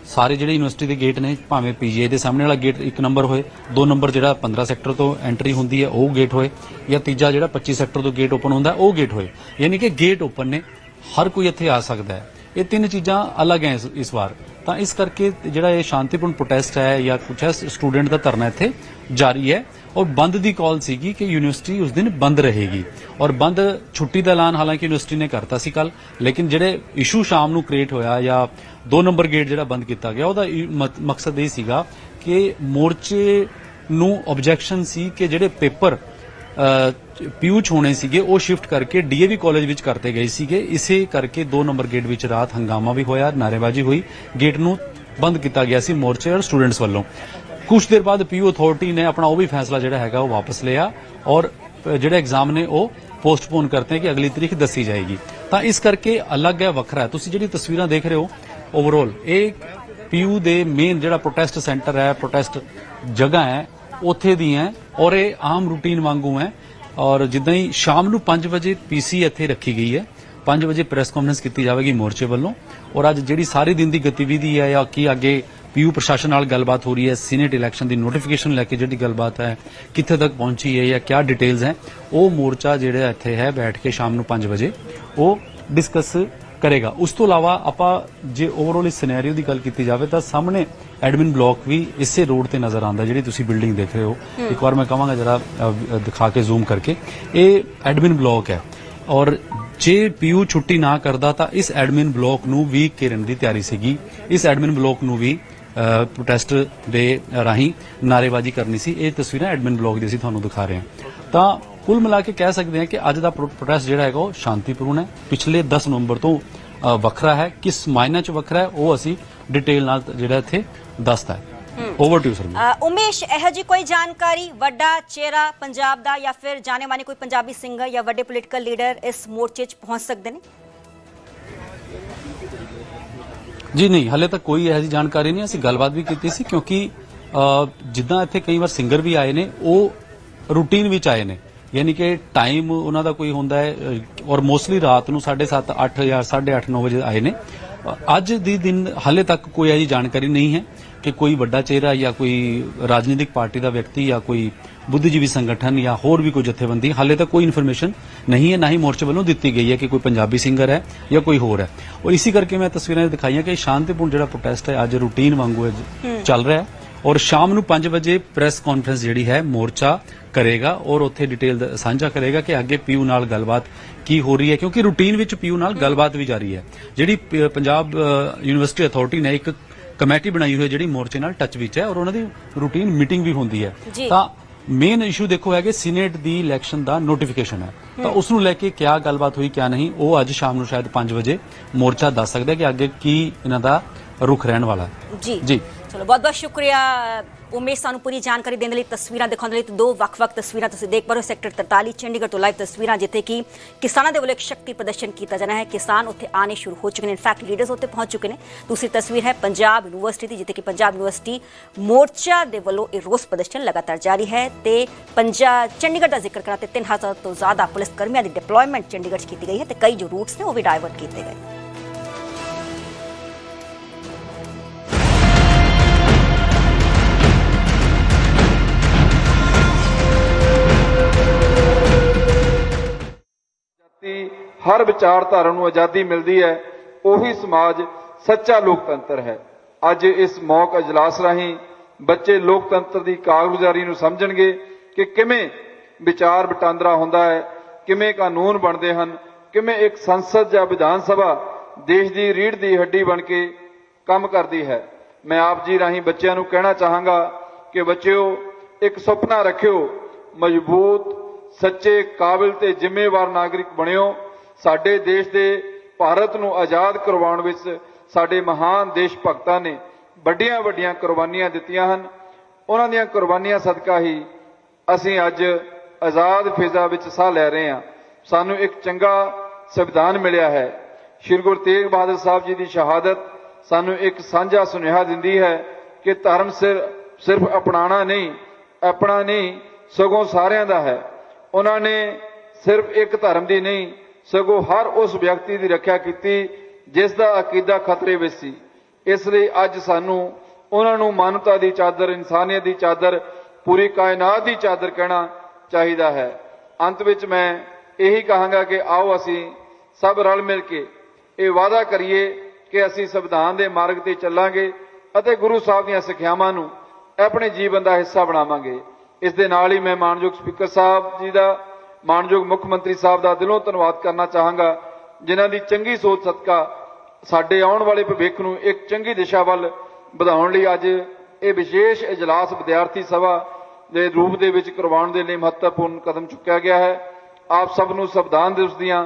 ਸਾਰੇ ਜਿਹੜੇ ਯੂਨੀਵਰਸਿਟੀ ਦੇ ਗੇਟ ਨੇ, ਭਾਵੇਂ ਪੀਜੀਆਈ ਦੇ ਸਾਹਮਣੇ ਵਾਲਾ ਗੇਟ ਇੱਕ ਨੰਬਰ ਹੋਏ, ਦੋ ਨੰਬਰ ਜਿਹੜਾ 15 ਸੈਕਟਰ ਤੋਂ ਐਂਟਰੀ ਹੁੰਦੀ ਹੈ, ਉਹ ਗੇਟ ਹੋਏ, ਜਾਂ ਤੀਜਾ ਜਿਹੜਾ 25 ਸੈਕਟਰ ਤੋਂ ਗੇਟ ਓਪਨ ਹੁੰਦਾ, ਉਹ ਗੇਟ ਹੋਏ। ਯਾਨੀ ਕਿ ਗੇਟ ਓਪਨ ਨੇ, ਹਰ ਕੋਈ ਇੱਥੇ ਆ ਸਕਦਾ ਹੈ। ਇਹ ਤਿੰਨ ਚੀਜ਼ਾਂ ਅਲੱਗ ਹੈ ਇਸ- ਇਸ ਵਾਰ। ਤਾਂ ਇਸ ਕਰਕੇ ਜਿਹੜਾ ਇਹ ਸ਼ਾਂਤੀਪੂਰਨ ਪ੍ਰੋਟੈਸਟ ਹੈ ਜਾਂ ਕੁਝ ਹੈ ਸਟੂਡੈਂਟ ਦਾ ਧਰਨਾ ਇੱਥੇ ਜਾਰੀ ਹੈ। ਔਰ ਬੰਦ ਦੀ ਕਾਲ ਸੀਗੀ ਕਿ ਯੂਨੀਵਰਸਿਟੀ ਉਸ ਦਿਨ ਬੰਦ ਰਹੇਗੀ ਔਰ ਬੰਦ ਛੁੱਟੀ ਦਾ ਐਲਾਨ ਹਾਲਾਂਕਿ ਯੂਨੀਵਰਸਿਟੀ ਨੇ ਕਰਤਾ ਸੀ ਕੱਲ ਲੇਕਿਨ ਜਿਹੜੇ ਇਸ਼ੂ ਸ਼ਾਮ ਨੂੰ ਕ੍ਰੀਏਟ ਹੋਇਆ ਜਾਂ 2 ਨੰਬਰ ਗੇਟ ਜਿਹੜਾ ਬੰਦ ਕੀਤਾ ਗਿਆ ਉਹਦਾ ਮਕਸਦ ਇਹ ਸੀਗਾ ਕਿ ਮੋਰਚੇ ਨੂੰ ਆਬਜੈਕਸ਼ਨ ਸੀ ਕਿ ਜਿਹੜੇ ਪੇਪਰ ਪਿਊਚ ਹੋਣੇ ਸੀਗੇ ਉਹ ਸ਼ਿਫਟ ਕਰਕੇ ਡੀਏਵੀ ਕਾਲਜ ਵਿੱਚ ਕਰਤੇ ਗਏ ਸੀਗੇ ਇਸੇ ਕਰਕੇ 2 ਨੰਬਰ ਗੇਟ ਵਿੱਚ ਰਾਤ ਹੰਗਾਮਾ ਵੀ ਹੋਇਆ ਨਾਰੇਬਾਜ਼ੀ ਹੋਈ ਗੇਟ ਨੂੰ ਬੰਦ ਕੀਤਾ ਗਿਆ ਸੀ ਮੋਰਚੇ ਔਰ ਸਟੂਡੈਂਟਸ ਵੱਲੋਂ ਕੁਝ ਦੇਰ ਬਾਅਦ ਪੀਯੂ ਅਥਾਰਟੀ ਨੇ ਆਪਣਾ ਉਹ ਵੀ ਫੈਸਲਾ ਜਿਹੜਾ ਹੈਗਾ ਉਹ ਵਾਪਸ ਲਿਆ ਔਰ ਜਿਹੜੇ ਐਗਜ਼ਾਮ ਨੇ ਉਹ ਪੋਸਟਪੋਨ ਕਰਤੇ ਕਿ ਅਗਲੀ ਤਰੀਕ ਦੱਸੀ ਜਾਏਗੀ। ਤਾਂ ਇਸ ਕਰਕੇ ਅਲੱਗ ਹੈ, ਵੱਖਰਾ ਹੈ। ਤੁਸੀਂ ਜਿਹੜੀ ਤਸਵੀਰਾਂ ਦੇਖ ਰਹੇ ਹੋ ਓਵਰਆਲ ਇਹ ਪੀਯੂ ਦੇ ਮੇਨ ਜਿਹੜਾ ਪ੍ਰੋਟੈਸਟ ਸੈਂਟਰ ਹੈ ਪ੍ਰੋਟੈਸਟ ਜਗ੍ਹਾ ਹੈ, ਉੱਥੇ ਦੀ ਹੈ ਔਰ ਇਹ ਆਮ ਰੂਟੀਨ ਵਾਂਗੂ ਹੈ ਔਰ ਜਿੱਦਾਂ ਹੀ ਸ਼ਾਮ ਨੂੰ 5 ਵਜੇ ਪੀਸੀ ਇੱਥੇ ਰੱਖੀ ਗਈ ਹੈ। 5 ਵਜੇ ਪ੍ਰੈਸ ਕਾਨਫਰੰਸ ਕੀਤੀ ਜਾਵੇਗੀ ਮੋਰਚੇ ਵੱਲੋਂ ਔਰ ਅੱਜ ਜਿਹੜੀ ਸਾਰੀ ਦਿਨ ਦੀ ਗਤੀਵਿਧੀ ਹੈ ਜਾਂ ਕੀ ਅੱਗੇ ਪੀਯੂ ਪ੍ਰਸ਼ਾਸਨ ਨਾਲ ਗੱਲਬਾਤ ਹੋ ਰਹੀ ਹੈ ਸੀਨੇਟ ਇਲੈਕਸ਼ਨ ਦੀ ਨੋਟੀਫਿਕੇਸ਼ਨ ਲੈ ਕੇ ਜਿਹੜੀ ਗੱਲਬਾਤ ਹੈ ਕਿੱਥੇ ਤੱਕ ਪਹੁੰਚੀ ਹੈ ਜਾਂ ਕਿਆ ਡਿਟੇਲਸ ਹੈ ਉਹ ਮੋਰਚਾ ਜਿਹੜਾ ਇੱਥੇ ਹੈ ਬੈਠ ਕੇ ਸ਼ਾਮ ਨੂੰ 5 ਵਜੇ ਉਹ ਡਿਸਕਸ ਕਰੇਗਾ। ਉਸ ਤੋਂ ਇਲਾਵਾ ਆਪਾਂ ਜੇ ਓਵਰਆਲ ਇਸ ਸਿਨੈਰੀਓ ਦੀ ਗੱਲ ਕੀਤੀ ਜਾਵੇ ਤਾਂ ਸਾਹਮਣੇ ਐਡਮਿਨ ਬਲਾਕ ਵੀ ਇਸੇ ਰੋਡ ਤੇ ਨਜ਼ਰ ਆਉਂਦਾ ਜਿਹੜੀ ਤੁਸੀਂ ਬਿਲਡਿੰਗ ਦੇਖ ਰਹੇ ਹੋ। ਇੱਕ ਵਾਰ ਮੈਂ ਕਹਾਂਗਾ ਜਰਾ ਦਿਖਾ ਕੇ ਜ਼ੂਮ ਕਰਕੇ। ਇਹ ਐਡਮਿਨ ਬਲਾਕ ਹੈ ਔਰ ਜੇ ਪੀਯੂ ਛੁੱਟੀ ਨਾ ਕਰਦਾ ਤਾਂ ਇਸ ਐਡਮਿਨ ਬਲਾਕ ਨੂੰ ਵੀ ਘੇਰਨ ਦੀ ਤਿਆਰੀ ਸੀਗੀ। ਇਸ ਐਡਮਿਨ ਬਲਾਕ ਨੂੰ ਵੀ ਪ੍ਰੋਟੈਸਟ ਦੇ ਰਾਹੀਂ ਨਾਰੇਬਾਜ਼ੀ ਕਰਨੀ ਸੀ। ਇਹ ਤਸਵੀਰਾਂ ਐਡਮਿਨ ਬਲਾਕ ਦੀ ਅਸੀਂ ਤੁਹਾਨੂੰ ਦਿਖਾ ਰਹੇ ਹਾਂ। ਤਾਂ ਕੁੱਲ ਮਿਲਾ ਕੇ ਕਹਿ ਸਕਦੇ ਹਾਂ ਕਿ ਅੱਜ ਦਾ ਪ੍ਰੋਟੈਸਟ ਜਿਹੜਾ ਹੈਗਾ ਉਹ ਸ਼ਾਂਤੀਪੂਰਨ ਹੈ। ਪਿਛਲੇ 10 ਨਵੰਬਰ ਤੋਂ ਵੱਖਰਾ ਹੈ। ਕਿਸ ਮਾਇਨੇ ਚ ਵੱਖਰਾ ਹੈ ਉਹ ਅਸੀਂ ਡਿਟੇਲ ਨਾਲ ਜਿਹੜਾ ਇੱਥੇ ਦੱਸਦਾ ਹੈ। ਓਵਰ ਟੂ ਸਰ ਉਮੇਸ਼ ਇਹੋ ਜੀ ਕੋਈ ਜਾਣਕਾਰੀ ਵੱਡਾ ਚਿਹਰਾ ਪੰਜਾਬ ਦਾ ਜਾਂ ਫਿਰ ਜਾਣੇ ਮਾਨੇ ਕੋਈ ਪੰਜਾਬੀ ਸਿੰਗਰ ਜਾਂ ਵੱਡੇ ਪੋਲੀਟੀਕਲ ਲੀਡਰ ਇਸ ਮੋਰਚੇ 'ਚ ਪਹੁੰਚ ਸਕਦੇ ਨੇ? ਜੀ ਨਹੀਂ, ਹਲੇ ਤੱਕ ਕੋਈ ਇਹੋ ਜਿਹੀ ਜਾਣਕਾਰੀ ਨਹੀਂ, ਅਸੀਂ ਗੱਲਬਾਤ ਵੀ ਕੀਤੀ ਸੀ ਕਿਉਂਕਿ ਜਿੱਦਾਂ ਇੱਥੇ ਕਈ ਵਾਰ ਸਿੰਗਰ ਵੀ ਆਏ ਨੇ, ਉਹ ਰੂਟੀਨ ਵਿੱਚ ਆਏ ਨੇ। ਯਾਨੀ ਕਿ ਟਾਈਮ ਉਹਨਾਂ ਦਾ ਕੋਈ ਹੁੰਦਾ ਹੈ ਔਰ ਮੋਸਟਲੀ ਰਾਤ ਨੂੰ 7:30 8 ਜਾਂ 8:30 9 ਵਜੇ ਆਏ ਨੇ। ਅੱਜ ਦੀ ਦਿਨ ਹਲੇ ਤੱਕ ਕੋਈ ਇਹੋ ਜਿਹੀ ਜਾਣਕਾਰੀ ਨਹੀਂ ਹੈ। ਕਿ ਕੋਈ ਵੱਡਾ ਚਿਹਰਾ ਜਾਂ ਕੋਈ ਰਾਜਨੀਤਿਕ ਪਾਰਟੀ ਦਾ ਵਿਅਕਤੀ ਜਾਂ ਕੋਈ ਬੁੱਧੀਜੀਵੀ ਸੰਗਠਨ ਜਾਂ ਹੋਰ ਵੀ ਕੋਈ ਜਥੇਬੰਦੀ ਹਾਲੇ ਤੱਕ ਕੋਈ ਇਨਫੋਰਮੇਸ਼ਨ ਨਹੀਂ ਹੈ ਨਾ ਹੀ ਮੋਰਚੇ ਵੱਲੋਂ ਦਿੱਤੀ ਗਈ ਹੈ ਕਿ ਕੋਈ ਪੰਜਾਬੀ ਸਿੰਗਰ ਹੈ ਜਾਂ ਕੋਈ ਹੋਰ ਹੈ। ਔਰ ਇਸੇ ਕਰਕੇ ਮੈਂ ਤਸਵੀਰਾਂ ਦਿਖਾਈਆਂ ਕਿ ਸ਼ਾਂਤੀਪੂਰਨ ਜਿਹੜਾ ਪ੍ਰੋਟੈਸਟ ਹੈ ਅੱਜ ਰੂਟੀਨ ਵਾਂਗੂ ਚੱਲ ਰਿਹਾ ਹੈ। ਔਰ ਸ਼ਾਮ ਨੂੰ 5 ਵਜੇ ਪ੍ਰੈਸ ਕਾਨਫਰੰਸ ਜਿਹੜੀ ਹੈ ਮੋਰਚਾ ਕਰੇਗਾ ਔਰ ਉੱਥੇ ਡਿਟੇਲ ਸਾਂਝਾ ਕਰੇਗਾ ਕਿ ਅੱਗੇ ਪੀਯੂ ਨਾਲ ਗੱਲਬਾਤ ਕੀ ਹੋ ਰਹੀ ਹੈ ਕਿਉਂਕਿ ਰੂਟੀਨ ਵਿੱਚ ਪੀਯੂ ਨਾਲ ਗੱਲਬਾਤ ਵੀ ਜਾਰੀ ਹੈ। ਜਿਹੜੀ ਪੰਜਾਬ ਯੂਨੀਵਰਸਿਟੀ ਅਥਾਰਟੀ ਨੇ ਇੱਕ ਕਮੇਟੀ ਬਣਾਈ ਹੋਈ ਹੈ ਜਿਹੜੀ ਮੋਰਚੇ ਨਾਲ ਟੱਚ ਵਿੱਚ ਹੈ ਔਰ ਉਹਨਾਂ ਦੀ ਰੂਟੀਨ ਮੀਟਿੰਗ ਵੀ ਹੁੰਦੀ ਹੈ। ਤਾਂ ਮੇਨ ਇਸ਼ੂ ਦੇਖੋ ਹੈ ਕਿ ਸੀਨੇਟ ਦੀ ਇਲੈਕਸ਼ਨ ਦਾ ਨੋਟੀਫਿਕੇਸ਼ਨ ਹੈ। ਤਾਂ ਉਸ ਨੂੰ ਲੈ ਕੇ ਕਿਆ ਗੱਲਬਾਤ ਹੋਈ ਕਿਆ ਨਹੀਂ ਉਹ ਅੱਜ ਸ਼ਾਮ ਨੂੰ ਸ਼ਾਇਦ 5 ਵਜੇ ਮੋਰਚਾ ਦੱਸ ਸਕਦਾ ਕਿ ਅੱਗੇ ਕੀ ਇਹਨਾਂ ਦਾ ਰੁਖ ਰਹਿਣ ਵਾਲਾ ਹੈ। ਜੀ। ਜੀ। ਚਲੋ ਬਹੁਤ ਬਹੁਤ ਸ਼ੁਕਰੀਆ ਉਮੇਸ਼ ਸਾਨੂੰ ਪੂਰੀ ਜਾਣਕਾਰੀ ਦੇਣ ਦੇ ਲਈ ਤਸਵੀਰਾਂ ਦਿਖਾਉਣ ਦੇ ਲਈ ਦੋ ਵੱਖ-ਵੱਖ ਤਸਵੀਰਾਂ ਤੁਸੀਂ ਦੇਖ ਪਾ ਰਹੇ ਹੋ ਸੈਕਟਰ 43 ਚੰਡੀਗੜ੍ਹ ਤੋਂ ਲਾਈਵ ਤਸਵੀਰਾਂ ਜਿੱਥੇ ਕਿ ਕਿਸਾਨਾਂ ਦੇ ਵੱਲੋਂ ਇੱਕ ਸ਼ਕਤੀ ਪ੍ਰਦਰਸ਼ਨ ਕੀਤਾ ਜਾਣਾ ਹੈ ਕਿਸਾਨ ਉੱਥੇ ਆਣੇ ਸ਼ੁਰੂ ਹੋ ਚੁੱਕੇ ਨੇ ਇਨਫੈਕਟ ਲੀਡਰਸ ਉੱਥੇ ਪਹੁੰਚ ਚੁੱਕੇ ਨੇ ਦੂਸਰੀ ਤਸਵੀਰ ਹੈ ਪੰਜਾਬ ਯੂਨੀਵਰਸਿਟੀ ਦੀ ਜਿੱਥੇ ਕਿ ਪੰਜਾਬ ਯੂਨੀਵਰਸਿਟੀ ਮੋਰਚਾ ਦੇ ਵੱਲੋਂ ਇਹ ਰੋਸ ਪ੍ਰਦਰਸ਼ਨ ਲਗਾਤਾਰ ਜਾਰੀ ਹੈ ਤੇ ਪੰਜਾਬ ਚੰਡੀਗੜ੍ਹ ਦਾ ਜ਼ਿਕਰ ਕਰਾਂ ਤੇ 3000 ਤੋਂ ਜ਼ਿਆਦਾ ਪੁਲਿਸ ਕਰਮੀਆਂ ਦੀ ਡਿਪਲੋਇਮੈਂਟ ਚੰਡੀਗੜ੍ਹ 'ਚ ਕੀਤੀ ਗਈ ਹੈ ਤੇ ਕਈ ਜੋ ਰੂਟਸ ਨੇ ਉਹ ਵੀ ਡਾਇਵਰਟ ਕੀਤੇ ਗਏ ਹਰ ਵਿਚਾਰਧਾਰਾ ਨੂੰ ਆਜ਼ਾਦੀ ਮਿਲਦੀ ਹੈ, ਉਹੀ ਸਮਾਜ ਸੱਚਾ ਲੋਕਤੰਤਰ ਹੈ। ਅੱਜ ਇਸ ਮੌਕ ਅਜਲਾਸ ਰਾਹੀਂ ਬੱਚੇ ਲੋਕਤੰਤਰ ਦੀ ਕਾਰਗੁਜ਼ਾਰੀ ਨੂੰ ਸਮਝਣਗੇ ਕਿ ਕਿਵੇਂ ਵਿਚਾਰ ਵਟਾਂਦਰਾ ਹੁੰਦਾ ਹੈ, ਕਿਵੇਂ ਕਾਨੂੰਨ ਬਣਦੇ ਹਨ, ਕਿਵੇਂ ਇੱਕ ਸੰਸਦ ਜਾਂ ਵਿਧਾਨ ਸਭਾ ਦੇਸ਼ ਦੀ ਰੀੜ ਦੀ ਹੱਡੀ ਬਣ ਕੇ ਕੰਮ ਕਰਦੀ ਹੈ। ਮੈਂ ਆਪ ਜੀ ਰਾਹੀਂ ਬੱਚਿਆਂ ਨੂੰ ਕਹਿਣਾ ਚਾਹਾਂਗਾ ਕਿ ਬੱਚਿਓ, ਇੱਕ ਸੁਪਨਾ ਰੱਖਿਓ, ਮਜ਼ਬੂਤ, ਸੱਚੇ, ਕਾਬਿਲ ਤੇ ਜ਼ਿੰਮੇਵਾਰ ਨਾਗਰਿਕ ਬਣਿਓ। ਸਾਡੇ ਦੇਸ਼ ਦੇ ਭਾਰਤ ਨੂੰ ਆਜ਼ਾਦ ਕਰਵਾਉਣ ਵਿੱਚ ਸਾਡੇ ਮਹਾਨ ਦੇਸ਼ ਭਗਤਾਂ ਨੇ ਵੱਡੀਆਂ ਵੱਡੀਆਂ ਕੁਰਬਾਨੀਆਂ ਦਿੱਤੀਆਂ ਹਨ। ਉਹਨਾਂ ਦੀਆਂ ਕੁਰਬਾਨੀਆਂ ਸਦਕਾ ਹੀ ਅਸੀਂ ਅੱਜ ਆਜ਼ਾਦ ਫਿਜ਼ਾ ਵਿੱਚ ਸਾਹ ਲੈ ਰਹੇ ਹਾਂ। ਸਾਨੂੰ ਇੱਕ ਚੰਗਾ ਸੰਵਿਧਾਨ ਮਿਲਿਆ ਹੈ। ਸ਼੍ਰੀ ਗੁਰੂ ਤੇਗ ਬਹਾਦਰ ਸਾਹਿਬ ਜੀ ਦੀ ਸ਼ਹਾਦਤ ਸਾਨੂੰ ਇੱਕ ਸਾਂਝਾ ਸੁਨੇਹਾ ਦਿੰਦੀ ਹੈ ਕਿ ਧਰਮ ਸਿਰ, ਸਿਰਫ ਅਪਣਾਣਾ ਨਹੀਂ, ਆਪਣਾ ਨਹੀਂ, ਸਗੋਂ ਸਾਰਿਆਂ ਦਾ ਹੈ। ਉਹਨਾਂ ਨੇ ਸਿਰਫ ਇੱਕ ਧਰਮ ਦੀ ਨਹੀਂ ਸਗੋਂ ਹਰ ਉਸ ਵਿਅਕਤੀ ਦੀ ਰੱਖਿਆ ਕੀਤੀ ਜਿਸ ਦਾ ਅਕੀਦਾ ਖਤਰੇ ਵਿੱਚ ਸੀ। ਇਸ ਲਈ ਅੱਜ ਸਾਨੂੰ ਉਹਨਾਂ ਨੂੰ ਮਾਨਵਤਾ ਦੀ ਚਾਦਰ, ਇਨਸਾਨੀਅਤ ਦੀ ਚਾਦਰ, ਪੂਰੀ ਕਾਇਨਾਤ ਦੀ ਚਾਦਰ ਕਹਿਣਾ ਚਾਹੀਦਾ ਹੈ। ਅੰਤ ਵਿੱਚ ਮੈਂ ਇਹੀ ਕਹਾਂਗਾ ਕਿ ਆਓ ਅਸੀਂ ਸਭ ਰਲ ਮਿਲ ਕੇ ਇਹ ਵਾਅਦਾ ਕਰੀਏ ਕਿ ਅਸੀਂ ਸੰਵਿਧਾਨ ਦੇ ਮਾਰਗ ਤੇ ਚੱਲਾਂਗੇ ਅਤੇ ਗੁਰੂ ਸਾਹਿਬ ਦੀਆਂ ਸਿੱਖਿਆਵਾਂ ਨੂੰ ਆਪਣੇ ਜੀਵਨ ਦਾ ਹਿੱਸਾ ਬਣਾਵਾਂਗੇ। ਇਸ ਦੇ ਨਾਲ ਹੀ ਮੈਂ ਮਾਨਯੋਗ ਸਪੀਕਰ ਸਾਹਿਬ ਜੀ ਦਾ ਮਾਨਯੋਗ ਮੁੱਖ ਮੰਤਰੀ ਸਾਹਿਬ ਦਾ ਦਿਲੋਂ ਧੰਨਵਾਦ ਕਰਨਾ ਚਾਹਾਂਗਾ, ਜਿਨ੍ਹਾਂ ਦੀ ਚੰਗੀ ਸੋਚ ਸਦਕਾ ਸਾਡੇ ਆਉਣ ਵਾਲੇ ਭਵਿੱਖ ਨੂੰ ਇੱਕ ਚੰਗੀ ਦਿਸ਼ਾ ਵੱਲ ਵਧਾਉਣ ਲਈ ਅੱਜ ਇਹ ਵਿਸ਼ੇਸ਼ ਇਜਲਾਸ ਵਿਦਿਆਰਥੀ ਸਭਾ ਦੇ ਰੂਪ ਦੇ ਵਿੱਚ ਕਰਵਾਉਣ ਦੇ ਲਈ ਮਹੱਤਵਪੂਰਨ ਕਦਮ ਚੁੱਕਿਆ ਗਿਆ ਹੈ। ਆਪ ਸਭ ਨੂੰ ਸੰਵਿਧਾਨ ਦਿਵਸ ਦੀਆਂ